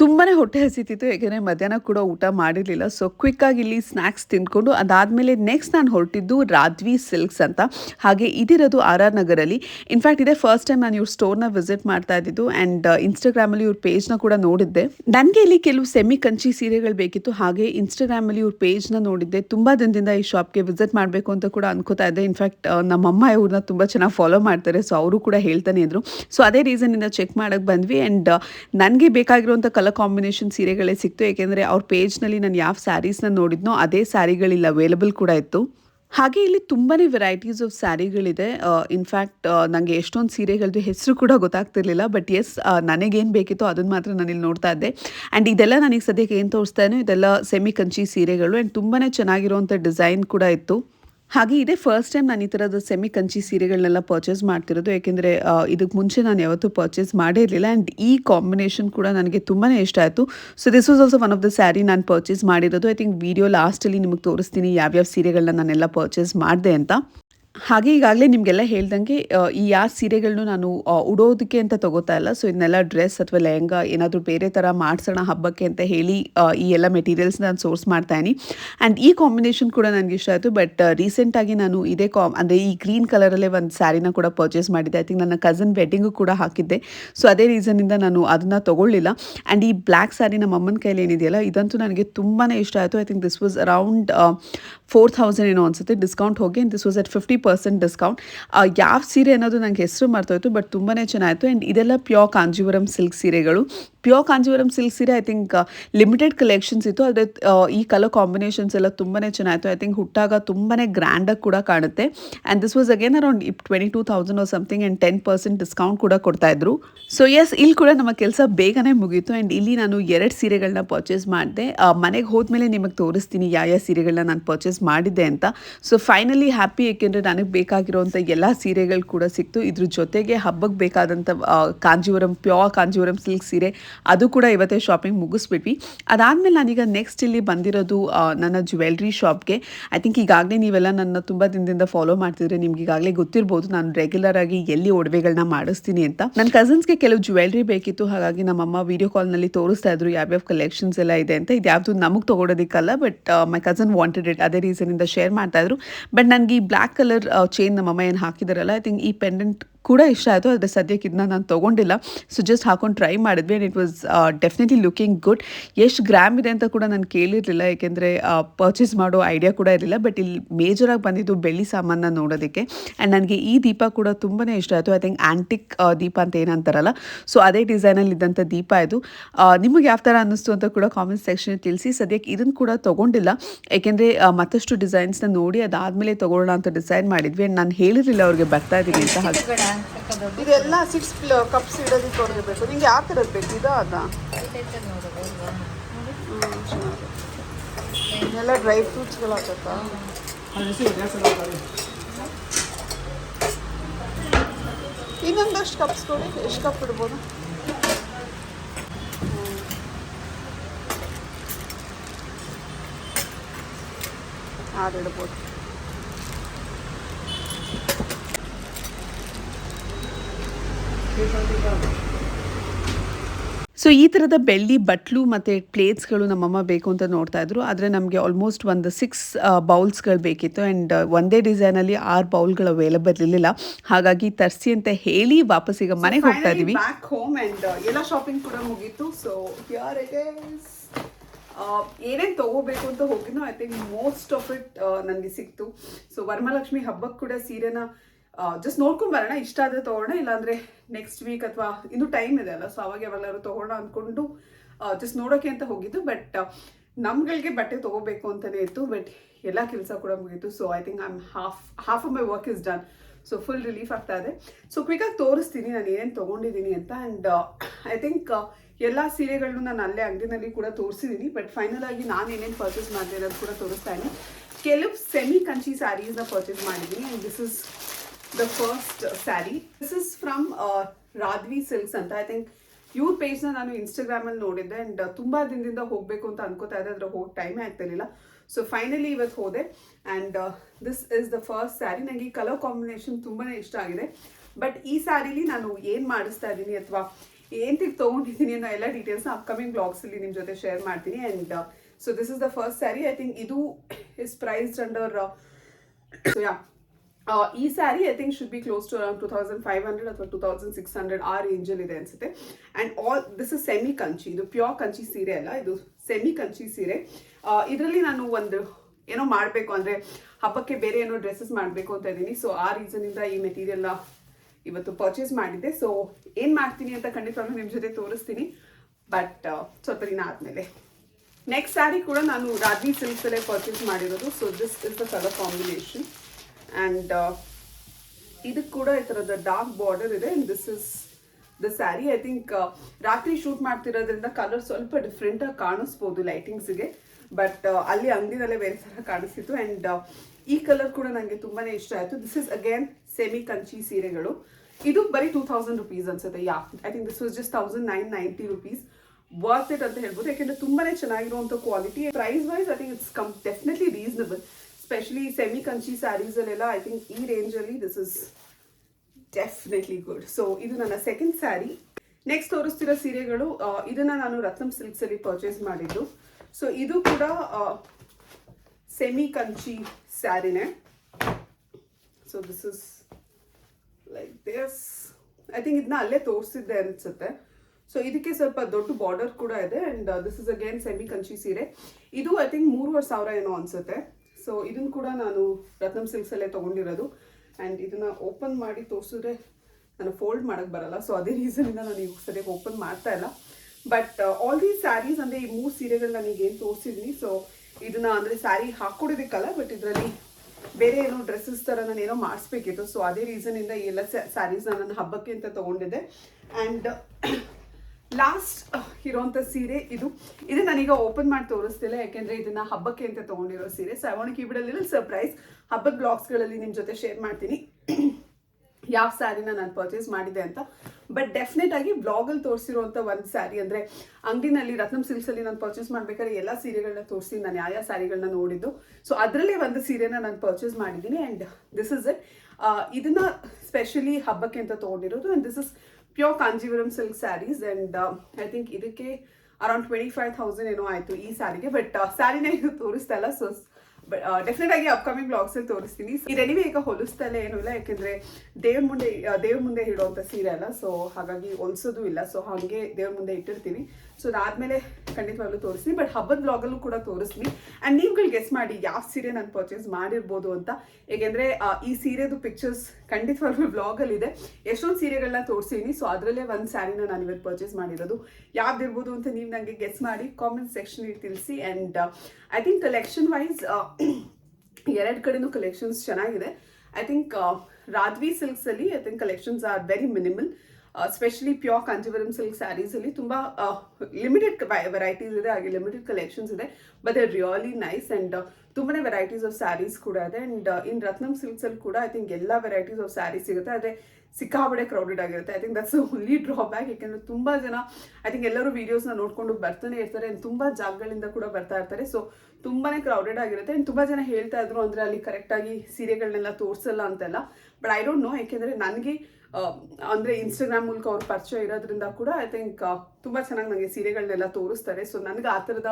C: ತುಂಬಾ ಹೊಟ್ಟೆ ಹಸಿತಿತ್ತು ಏಕೆಂದರೆ ಮಧ್ಯಾಹ್ನ ಕೂಡ ಊಟ ಮಾಡಿರಲಿಲ್ಲ. ಸೊ ಕ್ವಿಕ್ಕಾಗಿ ಇಲ್ಲಿ ಸ್ನ್ಯಾಕ್ಸ್ ತಿಂದ್ಕೊಂಡು ಅದಾದಮೇಲೆ ನೆಕ್ಸ್ಟ್ ನಾನು ಹೊರಟಿದ್ದು ರಾಧ್ವಿ ಸಿಲ್ಕ್ಸ್ ಅಂತ. ಹಾಗೆ ಇದಿರೋದು ಆರ್ ಆರ್ ನಗರಲ್ಲಿ ಇನ್ಫ್ಯಾಕ್ಟ್ ಇದೇ ಫಸ್ಟ್ ಟೈಮ್ ನಾನು ಇವ್ರ ಸ್ಟೋರ್ನ ವಿಸಿಟ್ ಮಾಡ್ತಾ ಇದ್ದಿದ್ದು ಆ್ಯಂಡ್ ಇನ್ಸ್ಟಾಗ್ರಾಮಲ್ಲಿ ಇವ್ರ ಪೇಜ್ನ ಕೂಡ ನೋಡಿದ್ದೆ. ನನಗೆ ಇಲ್ಲಿ ಕೆಲವು ಸೆಮಿ ಕಂಚಿ ಸೀರೆಗಳು ಬೇಕಿತ್ತು. ಹಾಗೆ ಇನ್ಸ್ಟಾಗ್ರಾಮಲ್ಲಿ ಇವ್ರ ಪೇಜ್ನ ನೋಡಿದ್ದೆ. ತುಂಬ ದಿನದಿಂದ ಈ ಶಾಪ್ಗೆ ವಿಸಿಟ್ ಮಾಡಬೇಕು ಅಂತ ಕೂಡ ಅನ್ಕೋತಾ ಇದ್ದೆ. ಇನ್ಫ್ಯಾಕ್ಟ್ ನಮ್ಮಮ್ಮ ಇವ್ರನ್ನ ತುಂಬ ಚೆನ್ನಾಗಿ ಫಾಲೋ ಮಾಡ್ತಾರೆ. ಸೊ ಅವರು ಕೂಡ ಹೇಳ್ತಾನೆ ಇದ್ರು. ಸೊ ಅದೇ ರೀಸನ್ನಿಂದ ಚೆಕ್ ಮಾಡೋಕ್ಕೆ ಬಂದ್ವಿ ಆ್ಯಂಡ್ ನನಗೆ ಬೇಕಾಗಿರುವಂಥ ಕಲರ್ ಕಾಂಬಿನೇಷನ್ ಸೀರೆಗಳೇ ಸಿಕ್ತು. ಏಕೆಂದರೆ ಅವ್ರ ಪೇಜ್ನಲ್ಲಿ ನಾನು ಯಾವ ಸ್ಯಾರೀಸ್ನ ನೋಡಿದ್ನೋ ಅದೇ ಸ್ಯಾರಿಗಳಿಲ್ಲ ಅವೈಲಬಲ್ ಕೂಡ ಇತ್ತು. ಹಾಗೆ ಇಲ್ಲಿ ತುಂಬಾ ವೆರೈಟೀಸ್ ಆಫ್ ಸ್ಯಾರಿಗಳಿದೆ ಇನ್ಫ್ಯಾಕ್ಟ್ ನನಗೆ ಎಷ್ಟೊಂದು ಸೀರೆಗಳದ್ದು ಹೆಸರು ಕೂಡ ಗೊತ್ತಾಗ್ತಿರ್ಲಿಲ್ಲ. ಬಟ್ ಎಸ್ ನನಗೇನು ಬೇಕಿತ್ತು ಅದನ್ನು ಮಾತ್ರ ನಾನು ಇಲ್ಲಿ ನೋಡ್ತಾ ಇದ್ದೆ. ಆ್ಯಂಡ್ ಇದೆಲ್ಲ ನನಗೆ ಸದ್ಯಕ್ಕೆ ಏನು ತೋರಿಸ್ತಾನೋ ಇದೆಲ್ಲ ಸೆಮಿ ಕಂಚಿ ಸೀರೆಗಳು. ಆ್ಯಂಡ್ ತುಂಬಾ ಚೆನ್ನಾಗಿರುವಂಥ ಡಿಸೈನ್ ಕೂಡ ಇತ್ತು. ಹಾಗೆ ಇದೇ. ಫಸ್ಟ್ ಟೈಮ್ ನಾನು ಈ ಥರದ ಸೆಮಿ ಕಂಚಿ ಸೀರೆಗಳನ್ನೆಲ್ಲ ಪರ್ಚೇಸ್ ಮಾಡ್ತಿರೋದು. ಯಾಕೆಂದರೆ ಇದಕ್ಕೆ ಮುಂಚೆ ನಾನು ಯಾವತ್ತೂ ಪರ್ಚೇಸ್ ಮಾಡೇ ಇರಲಿಲ್ಲ. ಆ್ಯಂಡ್ ಈ ಕಾಂಬಿನೇಷನ್ ಕೂಡ ನನಗೆ ತುಂಬಾ ಇಷ್ಟ ಆಯಿತು. So this was also one of the sari ನಾನು ಪರ್ಚೇಸ್ ಮಾಡಿರೋದು. ಐ ಥಿಂಕ್ ವಿಡಿಯೋ ಲಾಸ್ಟಲ್ಲಿ ನಿಮಗೆ ತೋರಿಸ್ತೀನಿ ಯಾವ್ಯಾವ ಸೀರೆಗಳನ್ನ ನಾನೆಲ್ಲ ಪರ್ಚೇಸ್ ಮಾಡಿದೆ ಅಂತ. ಹಾಗೆ ಈಗಾಗಲೇ ನಿಮಗೆಲ್ಲ ಹೇಳ್ದಂಗೆ ಈ ಯಾವ ಸೀರೆಗಳನ್ನು ನಾನು ಉಡೋದಕ್ಕೆ ಅಂತ ತಗೋತಾ ಇಲ್ಲ. ಸೊ, ಇದನ್ನೆಲ್ಲ ಡ್ರೆಸ್ ಅಥವಾ ಲೆಹಂಗ ಏನಾದರೂ ಬೇರೆ ಥರ ಮಾಡಿಸೋಣ ಹಬ್ಬಕ್ಕೆ ಅಂತ ಹೇಳಿ ಈ ಎಲ್ಲ ಮೆಟೀರಿಯಲ್ಸ್ ನಾನು ಸೋರ್ಸ್ ಮಾಡ್ತಾ ಇದ್ದೀನಿ. ಆ್ಯಂಡ್ ಈ ಕಾಂಬಿನೇಷನ್ ಕೂಡ ನನಗೆ ಇಷ್ಟ ಆಯಿತು. ಬಟ್ ರೀಸೆಂಟಾಗಿ ನಾನು ಇದೇ ಕಾಮ್ ಅಂದರೆ ಈ ಗ್ರೀನ್ ಕಲರಲ್ಲೇ ಒಂದು ಸ್ಯಾರಿನ ಕೂಡ ಪರ್ಚೇಸ್ ಮಾಡಿದ್ದೆ. ಐ ಥಿಂಕ್ ನನ್ನ ಕಸಿನ್ ವೆಡ್ಡಿಂಗು ಕೂಡ ಹಾಕಿದ್ದೆ. ಸೊ, ಅದೇ ರೀಸನಿಂದ ನಾನು ಅದನ್ನು ತೊಗೊಳ್ಳಿಲ್ಲ. ಆ್ಯಂಡ್ ಈ ಬ್ಲ್ಯಾಕ್ ಸ್ಯಾರಿ ನಮ್ಮ ಅಮ್ಮನ ಕೈಲಿ ಏನಿದೆಯಲ್ಲ ಇದಂತೂ ನನಗೆ ತುಂಬಾ ಇಷ್ಟ ಆಯಿತು. I think this was around four thousand ಏನೋ ಅನ್ಸುತ್ತೆ ಡಿಸ್ಕೌಂಟ್ ಹೋಗಿ this was at fifty percent discount ಯಾವ ಸೀರೆ ಅನ್ನೋದು ನನಗೆ ಹೆಸರು ಮರ್ತೋಯ್ತು ಬಟ್ ತುಂಬಾ ಚೆನ್ನಾಗಿತ್ತು ಆ್ಯಂಡ್ ಇದೆಲ್ಲ ಪ್ಯೂರ್ ಕಾಂಜೀವರಂ ಸಿಲ್ಕ್ ಸೀರೆಗಳು. ಪ್ಯೂರ್ ಕಾಂಜೀವರಂ ಸಿಲ್ಕ್ ಸೀರೆ ಐ ಥಿಂಕ್ ಲಿಮಿಟೆಡ್ ಕಲೆಕ್ಷನ್ಸ್ ಇತ್ತು. ಅದೇ ಈ ಕಲರ್ ಕಾಂಬಿನೇಷನ್ಸ್ ಎಲ್ಲ ತುಂಬಾ ಚೆನ್ನಾಯಿತು. ಐ ಥಿಂಕ್ ಹುಟ್ಟಾಗ ತುಂಬಾ ಗ್ರ್ಯಾಂಡಾಗಿ ಕೂಡ ಕಾಣುತ್ತೆ. And this was again around twenty two thousand or something and ten percent discount ಕೂಡ ಕೊಡ್ತಾ ಇದ್ರು. ಸೊ ಎಸ್ ಇಲ್ಲಿ ಕೂಡ ನಮ್ಮ ಕೆಲಸ ಬೇಗನೆ ಮುಗೀತು. ಆ್ಯಂಡ್ ಇಲ್ಲಿ ನಾನು ಎರಡು ಸೀರೆಗಳನ್ನ ಪರ್ಚೇಸ್ ಮಾಡಿದೆ. ಮನೆಗೆ ಹೋದ್ಮೇಲೆ ನಿಮಗೆ ತೋರಿಸ್ತೀನಿ ಯಾವ ಯಾವ ಸೀರೆಗಳನ್ನ ನಾನು ಪರ್ಚೇಸ್ ಮಾಡಿದ್ದೆ ಅಂತ. ಸೊ ಫೈನಲಿ ಹ್ಯಾಪಿ ಏಕೆಂದರೆ ನನಗೆ ಬೇಕಾಗಿರುವಂಥ ಎಲ್ಲ ಸೀರೆಗಳು ಕೂಡ ಸಿಕ್ತು. ಇದ್ರ ಜೊತೆಗೆ ಹಬ್ಬಕ್ಕೆ ಬೇಕಾದಂಥ ಕಾಂಜೀವರಂ ಪ್ಯೂರ್ ಕಾಂಜೀವರಂ ಸಿಲ್ಕ್ ಸೀರೆ ಅದು ಕೂಡ ಇವತ್ತೇ ಶಾಪಿಂಗ್ ಮುಗಿಸ್ಬಿಟ್ವಿ. ಅದಾದಮೇಲೆ ನಾನೀಗ ನೆಕ್ಸ್ಟ್ ಇಲ್ಲಿ ಬಂದಿರೋದು ನನ್ನ ಜ್ಯುವೆಲ್ರಿ ಶಾಪ್ಗೆ ಐ ಥಿಂಕ್ ಈಗಾಗಲೇ ನೀವೆಲ್ಲ ನನ್ನ ತುಂಬ ದಿನದಿಂದ ಫಾಲೋ ಮಾಡ್ತಿದ್ರೆ ನಿಮ್ಗೆ ಈಗಾಗಲೇ ಗೊತ್ತಿರ್ಬೋದು ನಾನು ರೆಗ್ಯುಲರ್ ಆಗಿ ಎಲ್ಲಿ ಒಡವೆಗಳನ್ನ ಮಾಡಿಸ್ತೀನಿ ಅಂತ. ನನ್ನ ಕಸಿನ್ಸ್ಗೆ ಕೆಲವು ಜ್ಯುವೆಲ್ರಿ ಬೇಕಿತ್ತು, ಹಾಗಾಗಿ ನಮ್ಮಮ್ಮ ವಿಡಿಯೋ ಕಾಲ್ನಲ್ಲಿ ತೋರಿಸ್ತಾ ಇದ್ರು, ಯಾವ್ಯಾವ ಕಲೆಕ್ಷನ್ಸ್ ಎಲ್ಲ ಇದೆ ಅಂತ. ಇದು ಯಾವುದು ನಮಗೆ ತೊಗೊಳೋದಕ್ಕಲ್ಲ but my cousin wanted it ಅದೇ ರೀಸನಿಂದ ಶೇರ್ ಮಾಡ್ತಾ ಇದ್ರು. ಬಟ್ ನನಗೆ ಈ ಬ್ಲ್ಯಾಕ್ ಕಲರ್ ಚೈನ್ ನಮ್ಮಮ್ಮ ಏನು ಹಾಕಿದಾರಲ್ಲ ಐ ಥಿಂಕ್ ಈ ಪೆಂಡೆಂಟ್ ಕೂಡ ಇಷ್ಟ ಆಯಿತು, ಆದರೆ ಸದ್ಯಕ್ಕೆ ಇದನ್ನ ನಾನು ತೊಗೊಂಡಿಲ್ಲ. ಸೊ ಜಸ್ಟ್ ಹಾಕೊಂಡು ಟ್ರೈ ಮಾಡಿದ್ವಿ and it was definitely looking good ಎಷ್ಟು ಗ್ರಾಮ್ ಇದೆ ಅಂತ ಕೂಡ ನಾನು ಕೇಳಿರಲಿಲ್ಲ, ಏಕೆಂದರೆ ಪರ್ಚೇಸ್ ಮಾಡೋ ಐಡಿಯಾ ಕೂಡ ಇರಲಿಲ್ಲ ಬಟ್ ಇಲ್ಲಿ ಮೇಜರಾಗಿ ಬಂದಿದ್ದು ಬೆಳ್ಳಿ ಸಾಮಾನ ನೋಡೋದಕ್ಕೆ. ಆ್ಯಂಡ್ ನನಗೆ ಈ ದೀಪ ಕೂಡ ತುಂಬಾ ಇಷ್ಟ ಆಯಿತು. ಐ ಥಿಂಕ್ ಆ್ಯಂಟಿಕ್ ದೀಪ ಅಂತ ಏನಂತಾರಲ್ಲ ಸೊ ಅದೇ ಡಿಸೈನಲ್ಲಿ ಇದ್ದಂಥ ದೀಪ ಇದು. ನಿಮಗೆ ಯಾವ ಥರ ಅನ್ನಿಸ್ತು ಅಂತ ಕೂಡ ಕಾಮೆಂಟ್ ಸೆಕ್ಷನ್ ತಿಳಿಸಿ. ಸದ್ಯಕ್ಕೆ ಇದನ್ನು ಕೂಡ ತೊಗೊಂಡಿಲ್ಲ, ಏಕೆಂದರೆ ಮತ್ತಷ್ಟು ಡಿಸೈನ್ಸ್ನ ನೋಡಿ ಅದಾದಮೇಲೆ ತೊಗೊಳ್ಳೋಣ ಅಂತ ಡಿಸೈನ್ ಮಾಡಿದ್ವಿ. ಆ್ಯಂಡ್ ನಾನು ಹೇಳಿರಲಿಲ್ಲ ಅವ್ರಿಗೆ ಬರ್ತಾ ಇದ್ದೀನಿ ಅಂತ ಹಾಗೆ.
B: ಇದೆಲ್ಲ ಸಿಕ್ಸ್ ಕಪ್ಸ್ ಇಡೋದಕ್ಕೆ ಅವ್ರಿಗೆ ಬೇಕು ನಿಂಗೆ ಯಾವ ಥರದ್ದು ಇರಬೇಕು ಇದು ಅದ? ಇದೆಲ್ಲ ಡ್ರೈ ಫ್ರೂಟ್ಸ್ಗಳು ಹಾಕತ್ತಾ? ಇನ್ನೊಂದಷ್ಟು ಕಪ್ಸ್ ಕೊಡಿ. ಎಷ್ಟು ಕಪ್ ಇಡ್ಬೋದು? ಆರು ಇಡ್ಬೋದು.
C: ಸೊ ಈ ಥರದ ಬೆಳ್ಳಿ ಬಟ್ಲು ಮತ್ತು ಪ್ಲೇಟ್ಸ್ಗಳು ನಮ್ಮಮ್ಮ ಬೇಕು ಅಂತ ನೋಡ್ತಾ ಇದ್ರು. ಆದರೆ ನಮಗೆ ಆಲ್ಮೋಸ್ಟ್ ಒಂದು ಸಿಕ್ಸ್ ಬೌಲ್ಸ್ಗಳು ಬೇಕಿತ್ತು. ಆ್ಯಂಡ್ ಒಂದೇ ಡಿಸೈನಲ್ಲಿ ಆರು ಬೌಲ್ಗಳು ಅವೈಲಬಲ್ ಇರಲಿಲ್ಲ. ಹಾಗಾಗಿ ತರಿಸಿ ಅಂತ ಹೇಳಿ ವಾಪಸ್ ಈಗ ಮನೆಗೆ ಹೋಗ್ತಾ
B: ಇದೀವಿ. ಹೋಮ್ ಆ್ಯಂಡ್ ಎಲ್ಲ ಶಾಪಿಂಗ್ ಕೂಡ ಮುಗೀತು. ಸೊ ಇಸ್ ಏನೇನು ತಗೋಬೇಕು ಅಂತ ಹೋಗಿನೋ I think most of it ನನಗೆ ಸಿಕ್ತು. ಸೊ ವರಮಹಾಲಕ್ಷ್ಮಿ ಹಬ್ಬಕ್ಕೆ ಕೂಡ ಸೀರೆನ ಜಸ್ಟ್ ನೋಡ್ಕೊಂಡ್ ಬರೋಣ. ಇಷ್ಟ ಆದರೆ ತೊಗೊಳ್ಳೋಣ, ಇಲ್ಲಾಂದರೆ ನೆಕ್ಸ್ಟ್ ವೀಕ್ ಅಥವಾ ಇನ್ನು ಟೈಮ್ ಇದೆ ಅಲ್ಲ, ಸೊ ಅವಾಗ ಯಾವಾಗಲಾದ್ರು ತೊಗೊಳ್ಳೋಣ ಅಂದ್ಕೊಂಡು ಜಸ್ಟ್ ನೋಡೋಕ್ಕೆ ಅಂತ ಹೋಗಿದ್ದು. ಬಟ್ ನಮ್ಗಳಿಗೆ ಬಟ್ಟೆ ತಗೋಬೇಕು ಅಂತಲೇ ಇತ್ತು. ಬಟ್ ಎಲ್ಲ ಕೆಲಸ ಕೂಡ ಮುಗೀತು. So I think I am half half of my work is done so full relief ಆಗ್ತಾ ಇದೆ. ಸೊ ಕ್ವಿಕಾಗಿ ತೋರಿಸ್ತೀನಿ. ನಾನು ಏನೇನು ತೊಗೊಂಡಿದ್ದೀನಿ ಅಂತ. ಆ್ಯಂಡ್ ಐ ಥಿಂಕ್ ಎಲ್ಲ ಸೀರೆಗಳನ್ನೂ ನಾನು ಅಲ್ಲೇ ಅಂಗಡಿನಲ್ಲಿ ಕೂಡ ತೋರಿಸಿದ್ದೀನಿ ಬಟ್ ಫೈನಲ್ ಆಗಿ ನಾನು ಏನೇನು ಪರ್ಚೇಸ್ ಮಾಡಿದೆ ಅನ್ನೋದು ಕೂಡ ತೋರಿಸ್ತಾ ಇದ್ದೀನಿ. ಕೆಲವು ಸೆಮಿ ಕಂಚಿ ಸ್ಯಾರೀಸ್ನ ಪರ್ಚೇಸ್ ಮಾಡಿದ್ದೀನಿ and this is the first sari this is from Radhvi silks ಅಂತ. ಐ ಥಿಂಕ್ ಇವ್ರ ಪೇಜ್ನ ನಾನು ಇನ್ಸ್ಟಾಗ್ರಾಮಲ್ಲಿ ನೋಡಿದ್ದೆ ಆ್ಯಂಡ್ ತುಂಬ ದಿನದಿಂದ ಹೋಗಬೇಕು ಅಂತ ಅನ್ಕೋತಾ ಇದ್ದೆ. ಅದ್ರ ಹೋಗಿ ಟೈಮೇ ಆಗ್ತಿರ್ಲಿಲ್ಲ. ಸೊ ಫೈನಲಿ ಇವತ್ತು ಹೋದೆ and this is the first sari ನನಗೆ ಈ ಕಲರ್ ಕಾಂಬಿನೇಷನ್ ತುಂಬಾ ಇಷ್ಟ ಆಗಿದೆ. ಬಟ್ ಈ ಸ್ಯಾರಿಲಿ ನಾನು ಏನು ಮಾಡಿಸ್ತಾ ಇದ್ದೀನಿ ಅಥವಾ ಏನ್ತಿಗೆ ತೊಗೊಂಡಿದ್ದೀನಿ ಅನ್ನೋ ಎಲ್ಲ ಡೀಟೇಲ್ಸ್ನ ಅಪ್ಕಮಿಂಗ್ ಬ್ಲಾಗ್ಸಲ್ಲಿ ನಿಮ್ಮ ಜೊತೆ ಶೇರ್ ಮಾಡ್ತೀನಿ. And so this is the first sari I think ಇದು is priced under so yeah ಈ sari I think should be close to around two thousand five hundred ಅಥವಾ ಟೂ ತೌಸಂಡ್ ಸಿಕ್ಸ್ ಹಂಡ್ರೆಡ್ ಆ ರೇಂಜಲ್ಲಿ ಇದೆ ಅನ್ಸುತ್ತೆ. And all this is semi Kanchi ಇದು pure Kanchi ಸೀರೆ ಅಲ್ಲ, ಇದು ಸೆಮಿ ಕಂಚಿ ಸೀರೆ ಇದರಲ್ಲಿ ನಾನು ಒಂದು ಏನೋ ಮಾಡಬೇಕು ಅಂದರೆ ಹಬ್ಬಕ್ಕೆ ಬೇರೆ ಏನೋ ಡ್ರೆಸ್ಸಸ್ ಮಾಡಬೇಕು ಅಂತ ಇದ್ದೀನಿ. ಸೊ ಆ ರೀಸನಿಂದ ಈ ಮೆಟೀರಿಯಲ್ನ ಇವತ್ತು ಪರ್ಚೇಸ್ ಮಾಡಿದ್ದೆ. ಸೊ ಏನು ಮಾಡ್ತೀನಿ ಅಂತ ಖಂಡಿತವಾಗ್ಲೂ ನಿಮ್ಮ ಜೊತೆ ತೋರಿಸ್ತೀನಿ. ಬಟ್ ಸ್ವಲ್ಪ ದಿನ ಆದಮೇಲೆ. ನೆಕ್ಸ್ಟ್ ಸ್ಯಾರಿ ಕೂಡ ನಾನು ರಾಜಿ ಸಿಲ್ಕ್ಸಲ್ಲೇ ಪರ್ಚೇಸ್ ಮಾಡಿರೋದು. So this is the colour combination and ಇದಕ್ಕೆ ಕೂಡ ಈ ಥರದ ಡಾರ್ಕ್ ಬಾರ್ಡರ್ ಇದೆ. And this is the sari I think ರಾತ್ರಿ ಶೂಟ್ ಮಾಡ್ತಿರೋದ್ರಿಂದ ಕಲರ್ ಸ್ವಲ್ಪ ಡಿಫ್ರೆಂಟಾಗಿ ಕಾಣಿಸ್ಬೋದು ಲೈಟಿಂಗ್ಸಿಗೆ ಬಟ್ ಅಲ್ಲಿ ಅಂಗಡಿನಲ್ಲೇ ಬೇರೆ ಥರ ಕಾಣಿಸ್ತಿತ್ತು. ಆ್ಯಂಡ್ ಈ ಕಲರ್ ಕೂಡ ನನಗೆ ತುಂಬಾ ಇಷ್ಟ ಆಯಿತು. This is again semi Kanchi ಸೀರೆಗಳು. ಇದು ಬರೀ ಟೂ ತೌಸಂಡ್ ರುಪೀಸ್ ಅನ್ಸುತ್ತೆ. Yeah I think this was just thousand nine ninety rupees worth it ಅಂತ ಹೇಳ್ಬೋದು. ಯಾಕೆಂದ್ರೆ ತುಂಬಾ ಚೆನ್ನಾಗಿರುವಂಥ quality price wise I think it's come definitely reasonable specially semi Kanchi ಸ್ಯಾರೀಸಲ್ಲೆಲ್ಲ I think ಈ ರೇಂಜಲ್ಲಿ this is definitely good so ಇದು ನನ್ನ second sari next ತೋರಿಸ್ತಿರೋ ಸೀರೆಗಳು ಇದನ್ನು ನಾನು ರತ್ನಂ ಸಿಲ್ಕ್ಸಲ್ಲಿ ಪರ್ಚೇಸ್ ಮಾಡಿದ್ದು. ಸೊ ಇದು ಕೂಡ semi Kanchi ಸ್ಯಾರಿನೇ so this is like this I think ಇದನ್ನ ಅಲ್ಲೇ ತೋರಿಸಿದ್ದೆ ಅನಿಸುತ್ತೆ. ಸೊ ಇದಕ್ಕೆ ಸ್ವಲ್ಪ ದೊಡ್ಡ ಬಾರ್ಡರ್ ಕೂಡ ಇದೆ and this is again semi Kanchi ಸೀರೆ. ಇದು ಐ ಥಿಂಕ್ ಮೂರುವರೆ ಸಾವಿರ ಏನೋ ಅನ್ಸುತ್ತೆ. ಸೊ ಇದನ್ನು ಕೂಡ ನಾನು ರತ್ನಂ ಸಿಲ್ಕ್ಸಲ್ಲೇ ತೊಗೊಂಡಿರೋದು. ಆ್ಯಂಡ್ ಇದನ್ನ ಓಪನ್ ಮಾಡಿ ತೋರಿಸಿದ್ರೆ ನಾನು ಫೋಲ್ಡ್ ಮಾಡೋಕ್ಕೆ ಬರಲ್ಲ. ಸೊ ಅದೇ ರೀಸನಿಂದ ನಾನು ಈಗ ಸರಿಯಾಗಿ ಓಪನ್ ಮಾಡ್ತಾ ಇಲ್ಲ. ಬಟ್ ಆಲ್ ದೀಸ್ ಸ್ಯಾರೀಸ್ ಅಂದರೆ ಈ ಮೂರು ಸೀರೆಗಳು ನನಗೆ ಏನು ತೋರಿಸಿದ್ದೀನಿ ಸೊ ಇದನ್ನ ಅಂದರೆ ಸ್ಯಾರಿ ಹಾಕ್ಕೊಡೋದಕ್ಕಲ್ಲ ಬಟ್ ಇದರಲ್ಲಿ ಬೇರೆ ಏನೋ ಡ್ರೆಸ್ಸಸ್ ಥರ ನಾನು ಏನೋ ಮಾಡಿಸ್ಬೇಕಿತ್ತು. ಸೊ ಅದೇ ರೀಸನಿಂದ ಎಲ್ಲ ಸ್ಯಾರೀಸ್ನ ನಾನು ಹಬ್ಬಕ್ಕೆ ಅಂತ ತೊಗೊಂಡಿದ್ದೆ. ಆ್ಯಂಡ್ ಲಾಸ್ಟ್ ಇರೋವಂಥ ಸೀರೆ ಇದು. ಇದು ನಾನೀಗ ಓಪನ್ ಮಾಡಿ ತೋರಿಸ್ತಿಲ್ಲ, ಯಾಕೆಂದರೆ ಇದನ್ನ ಹಬ್ಬಕ್ಕೆ ಅಂತ ತೊಗೊಂಡಿರೋ ಸೀರೆ. So I want keep surprise ಹಬ್ಬದ ಬ್ಲಾಗ್ಸ್ಗಳಲ್ಲಿ ನಿಮ್ಮ ಜೊತೆ ಶೇರ್ ಮಾಡ್ತೀನಿ. ಯಾವ ಸ್ಯಾರಿನ ನಾನು ಪರ್ಚೇಸ್ ಮಾಡಿದೆ ಅಂತ. ಬಟ್ ಡೆಫಿನೆಟ್ ಆಗಿ ಬ್ಲಾಗಲ್ಲಿ ತೋರಿಸಿರುವಂಥ ಒಂದು ಸ್ಯಾರಿ ಅಂದರೆ, ಅಂಗಡಿನಲ್ಲಿ ರತ್ನಂ ಸಿಲ್ಕ್ಸಲ್ಲಿ ನಾನು ಪರ್ಚೇಸ್ ಮಾಡ್ಬೇಕಾದ್ರೆ ಎಲ್ಲ ಸೀರೆಗಳನ್ನ ತೋರಿಸಿ, ನಾನು ಯಾವ ಯಾವ ಸ್ಯಾರಿಗಳನ್ನ ನೋಡಿದ್ದು. ಸೊ ಅದರಲ್ಲಿ ಒಂದು ಸೀರೆನ ನಾನು ಪರ್ಚೇಸ್ ಮಾಡಿದ್ದೀನಿ. ಆ್ಯಂಡ್ ದಿಸ್ ಇಸ್ ಇಟ್ ಇದನ್ನ ಸ್ಪೆಷಲಿ ಹಬ್ಬಕ್ಕೆ ಅಂತ ತೊಗೊಂಡಿರೋದು. And this is pure Kanjeevaram silk saris and I think ಇದಕ್ಕೆ ಅರೌಂಡ್ ಟ್ವೆಂಟಿ ಫೈವ್ ಥೌಸಂಡ್ ಏನೋ ಆಯಿತು ಈ ಸ್ಯಾರಿಗೆ ಬಟ್ ಸ್ಯಾರಿನೇ ಇದು ತೋರಿಸ್ತಾ ಇಲ್ಲ. ಸೊ ಡೆಫಿನೆಟ್ ಆಗಿ ಅಪ್ಕಮಿಂಗ್ ಬ್ಲಾಗ್ಸ್ ಅಲ್ಲಿ ತೋರಿಸ್ತೀನಿ. ಇದೆನಿವೆ ಈಗ ಹೊಲಿಸ್ತಲೇ ಏನೂ ಇಲ್ಲ, ಯಾಕೆಂದ್ರೆ ದೇವ್ರ ಮುಂದೆ ದೇವ್ರ ಮುಂದೆ ಇಡುವಂಥ ಸೀರೆ ಅಲ್ಲ. ಸೊ ಹಾಗಾಗಿ ಹೊಲಿಸೋದು ಇಲ್ಲ. ಸೊ ಹಾಗೆ ದೇವ್ರ ಮುಂದೆ ಇಟ್ಟಿರ್ತೀನಿ. ಸೊ ಅದಾದಮೇಲೆ ಖಂಡಿತವಾಗ್ಲೂ ತೋರಿಸ್ತೀನಿ. ಬಟ್ ಹಬ್ಬದ ಬ್ಲಾಗಲ್ಲೂ ಕೂಡ ತೋರಿಸ್ತೀನಿ. ಅಂಡ್ ನೀವುಗಳು ಗೆಸ್ ಮಾಡಿ ಯಾವ ಸೀರೆ ನಾನು ಪರ್ಚೇಸ್ ಮಾಡಿರ್ಬೋದು ಅಂತ. ಏಕೆಂದರೆ ಈ ಸೀರೆದು ಪಿಕ್ಚರ್ಸ್ ಖಂಡಿತವಾಗ್ಲೂ ಬ್ಲಾಗಲ್ಲಿ ಇದೆ ಎಷ್ಟೊಂದು ಸೀರೆಗಳನ್ನ ತೋರಿಸ್ತೀನಿ ಸೊ ಅದರಲ್ಲೇ ಒಂದು ಸ್ಯಾರಿನ ನಾನು ಇವತ್ತು ಪರ್ಚೇಸ್ ಮಾಡಿರೋದು. ಯಾವ್ದಿರ್ಬೋದು ಅಂತ ನೀವು ನನಗೆ ಗೆಸ್ ಮಾಡಿ ಕಾಮೆಂಟ್ ಸೆಕ್ಷನ್ ತಿಳಿಸಿ. And I think collection wise ಎರಡು ಕಡೆನೂ ಕಲೆಕ್ಷನ್ಸ್ ಚೆನ್ನಾಗಿದೆ. ಐ ಥಿಂಕ್ ರಾಧ್ವಿ ಸಿಲ್ಕ್ಸ್ ಅಲ್ಲಿ I think collections are very minimal specially pure Kanjeevaram silk ಸ್ಯಾರೀಸಲ್ಲಿ ತುಂಬಾ ಲಿಮಿಟೆಡ್ ವೆರೈಟೀಸ್ ಇದೆ, ಹಾಗೆ ಲಿಮಿಟೆಡ್ ಕಲೆಕ್ಷನ್ಸ್ ಇದೆ but they really nice and ತುಂಬಾನೇ ವೆರೈಟೀಸ್ ಆಫ್ ಸ್ಯಾರೀಸ್ ಕೂಡ ಇದೆ. ಆ್ಯಂಡ್ ಇನ್ ರತ್ನಂ ಸಿಲ್ಕ್ಸ್ ಅಲ್ಲಿ ಕೂಡ ಐ ಥಿಂಕ್ ಎಲ್ಲ ವೆರೈಟೀಸ್ ಆಫ್ ಸ್ಯಾರೀಸ್ ಸಿಗುತ್ತೆ. ಆದರೆ ಸಿಕ್ಕಾಬಡೆ ಕ್ರೌಡೆಡ್ ಆಗಿರುತ್ತೆ. I think that's only drawback ಯಾಕೆಂದ್ರೆ ತುಂಬಾ ಜನ ಐ ಥಿಂಕ್ ಎಲ್ಲರೂ ವೀಡಿಯೋಸ್ನ ನೋಡ್ಕೊಂಡು ಬರ್ತಾನೆ ಇರ್ತಾರೆ ಆ್ಯಂಡ್ ತುಂಬಾ ಜಾಗಗಳಿಂದ ಕೂಡ ಬರ್ತಾ ಇರ್ತಾರೆ. ಸೊ ತುಂಬಾನೇ ಕ್ರೌಡೆಡ್ ಆಗಿರುತ್ತೆ. ಆ್ಯಂಡ್ ತುಂಬಾ ಜನ ಹೇಳ್ತಾ ಇದ್ರು ಅಂದ್ರೆ ಅಲ್ಲಿ ಕರೆಕ್ಟಾಗಿ ಸೀರೆಗಳನ್ನೆಲ್ಲ ತೋರಿಸಲ್ಲ ಅಂತೆಲ್ಲ. ಬಟ್ ಐ ಡೋಂಟ್ ನೋ ಯಾಕೆಂದರೆ ನನಗೆ ಅಂದ್ರೆ ಇನ್ಸ್ಟಾಗ್ರಾಮ್ ಮೂಲಕ ಅವ್ರ ಪರಿಚಯ ಇರೋದ್ರಿಂದ ಕೂಡ ಐ ಥಿಂಕ್ ತುಂಬಾ ಚೆನ್ನಾಗಿ ನನಗೆ ಸೀರೆಗಳನ್ನೆಲ್ಲ ತೋರಿಸ್ತಾರೆ. ಸೊ ನನಗೆ ಆ ಥರದ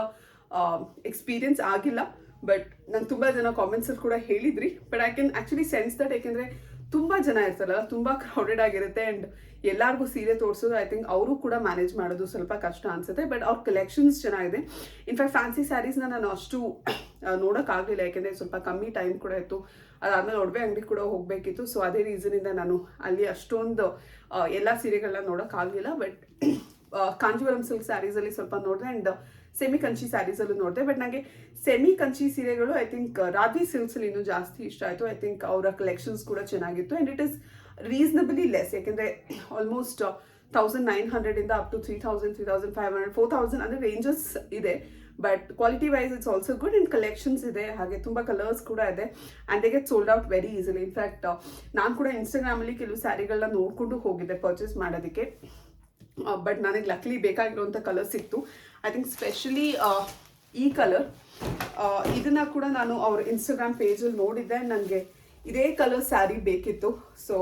B: ಎಕ್ಸ್ಪೀರಿಯನ್ಸ್ ಆಗಿಲ್ಲ. ಬಟ್ ನಂಗೆ ತುಂಬಾ ಜನ ಕಾಮೆಂಟ್ಸ್ ಅಲ್ಲಿ ಕೂಡ ಹೇಳಿದ್ರಿ. But I can actually sense that ಏಕೆಂದರೆ ತುಂಬಾ ಜನ ಇರ್ತಾರಲ್ಲ, ತುಂಬಾ ಕ್ರೌಡೆಡ್ ಆಗಿರುತ್ತೆ. ಅಂಡ್ ಎಲ್ಲಾರ್ಗೂ ಸೀರೆ ತೋರಿಸೋದು ಐ ಥಿಂಕ್ ಅವರು ಕೂಡ ಮ್ಯಾನೇಜ್ ಮಾಡೋದು ಸ್ವಲ್ಪ ಕಷ್ಟ ಅನ್ಸುತ್ತೆ ಬಟ್ ಅವ್ರ ಕಲೆಕ್ಷನ್ಸ್ ಚೆನ್ನಾಗಿದೆ. ಇನ್ಫ್ಯಾಕ್ಟ್ ಫ್ಯಾನ್ಸಿ ಸ್ಯಾರೀಸ್ನ ನಾನು ಅಷ್ಟು ನೋಡೋಕ್ಕಾಗಲಿಲ್ಲ, ಯಾಕೆಂದರೆ ಸ್ವಲ್ಪ ಕಮ್ಮಿ ಟೈಮ್ ಕೂಡ ಇತ್ತು. ಅದಾದಮೇಲೆ ಒಡವೆ ಅಂಗಡಿ ಕೂಡ ಹೋಗಬೇಕಿತ್ತು ಸೊ ಅದೇ ರೀಸನಿಂದ ನಾನು ಅಲ್ಲಿ ಅಷ್ಟೊಂದು ಎಲ್ಲ ಸೀರೆಗಳನ್ನ ನೋಡೋಕ್ಕಾಗಲಿಲ್ಲ ಬಟ್ ಕಾಂಜೀವರಂ ಸಿಲ್ಕ್ ಸ್ಯಾರೀಸಲ್ಲಿ ಸ್ವಲ್ಪ ನೋಡಿದೆ ಆ್ಯಂಡ್ ಸೆಮಿ ಕಂಚಿ ಸ್ಯಾರೀಸಲ್ಲೂ ನೋಡಿದೆ ಬಟ್ ನನಗೆ ಸೆಮಿ ಕಂಚಿ ಸೀರೆಗಳು ಐ ಥಿಂಕ್ ರಾಧಿ ಸಿಲ್ಕ್ಸಲ್ಲಿ ಇನ್ನೂ ಜಾಸ್ತಿ ಇಷ್ಟ ಆಯಿತು. ಐ ಥಿಂಕ್ ಅವರ ಕಲೆಕ್ಷನ್ಸ್ ಕೂಡ ಚೆನ್ನಾಗಿತ್ತು and it is reasonably less ಯಾಕೆಂದರೆ almost thousand nine ಹಂಡ್ರೆಡಿಂದ up to three thousand three thousand five hundred four thousand ಅಂದರೆ ರೇಂಜಸ್ ಇದೆ but quality wise it's also good and collections ಇದೆ ಹಾಗೆ ತುಂಬ ಕಲರ್ಸ್ ಕೂಡ ಇದೆ and they get sold out very easily in fact ನಾನು ಕೂಡ ಇನ್ಸ್ಟಾಗ್ರಾಮಲ್ಲಿ ಕೆಲವು ಸ್ಯಾರಿಗಳನ್ನ ನೋಡಿಕೊಂಡು ಹೋಗಿದ್ದೆ ಪರ್ಚೇಸ್ ಮಾಡೋದಕ್ಕೆ ಬಟ್ ನನಗೆ ಲಕ್ಲಿ ಬೇಕಾಗಿರುವಂಥ ಕಲರ್ ಸಿಕ್ತು ಐ ಥಿಂಕ್ ಸ್ಪೆಷಲಿ ಈ ಕಲರ್ ಇದನ್ನು ಕೂಡ ನಾನು ಅವ್ರ ಇನ್ಸ್ಟಾಗ್ರಾಮ್ ಪೇಜಲ್ಲಿ ನೋಡಿದ್ದೆ ನನಗೆ ಇದೇ ಕಲರ್ ಸ್ಯಾರಿ ಬೇಕಿತ್ತು. So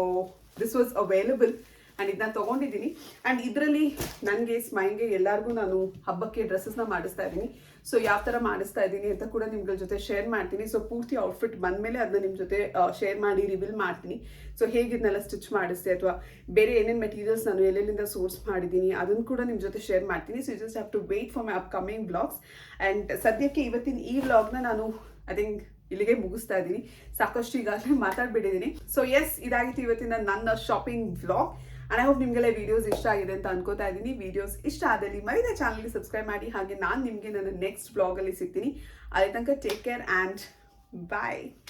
B: this was available and ಇದನ್ನ ತೊಗೊಂಡಿದ್ದೀನಿ. ಆ್ಯಂಡ್ ಇದರಲ್ಲಿ ನನಗೆ ಸ್ಮೈಲ್ಗೆ ಎಲ್ಲರಿಗೂ ನಾನು ಹಬ್ಬಕ್ಕೆ ಡ್ರೆಸ್ಸಸ್ನ ಮಾಡಿಸ್ತಾ ಇದ್ದೀನಿ. ಸೊ ಯಾವ ಥರ ಮಾಡಿಸ್ತಾ ಇದ್ದೀನಿ ಅಂತ ಕೂಡ ನಿಮ್ಗಳ ಜೊತೆ ಶೇರ್ ಮಾಡ್ತೀನಿ. ಸೊ ಪೂರ್ತಿ ಔಟ್ಫಿಟ್ ಬಂದಮೇಲೆ ಅದನ್ನ ನಿಮ್ಮ ಜೊತೆ ಶೇರ್ ಮಾಡಿ ರಿವೀಲ್ ಮಾಡ್ತೀನಿ. ಸೊ ಹೇಗಿದ್ನೆಲ್ಲ ಸ್ಟಿಚ್ ಮಾಡಿಸ್ತೆ ಅಥವಾ ಬೇರೆ ಏನೇನು ಮೆಟೀರಿಯಲ್ಸ್ ನಾನು ಎಲ್ಲೆಲ್ಲಿಂದ ಸೋರ್ಸ್ ಮಾಡಿದ್ದೀನಿ ಅದನ್ನು ಕೂಡ ನಿಮ್ಮ ಜೊತೆ ಶೇರ್ ಮಾಡ್ತೀನಿ. So just have to wait for my upcoming blogs and ಸದ್ಯಕ್ಕೆ ಇವತ್ತಿನ ಈ ವ್ಲಾಗ್ನ ನಾನು ಐ ಥಿಂಕ್ ಇಲ್ಲಿಗೆ ಮುಗಿಸ್ತಾ ಇದ್ದೀನಿ ಸಾಕಷ್ಟು ಈಗಾಗಲೇ ಮಾತಾಡ್ಬಿಟ್ಟಿದ್ದೀನಿ ಸೊ ಎಸ್ ಇದಾಗಿತ್ತು ಇವತ್ತಿನ ನನ್ನ shopping vlog and I hope ನಿಮಗೆಲ್ಲ ವಿಡಿಯೋಸ್ ಇಷ್ಟ ಆಗಿದೆ ಅಂತ ಅನ್ಕೋತಾ ಇದ್ದೀನಿ ವಿಡಿಯೋಸ್ ಇಷ್ಟ ಆದಲ್ಲಿ ಮರಿದ ಚಾನಲ್ಗೆ ಸಬ್ಸ್ಕ್ರೈಬ್ ಮಾಡಿ. ಹಾಗೆ ನಾನು ನಿಮಗೆ ನನ್ನ ನೆಕ್ಸ್ಟ್ ಬ್ಲಾಗಲ್ಲಿ ಸಿಗ್ತೀನಿ. ಅದೇ ತನಕ ಟೇಕ್ ಕೇರ್ ಆ್ಯಂಡ್ ಬಾಯ್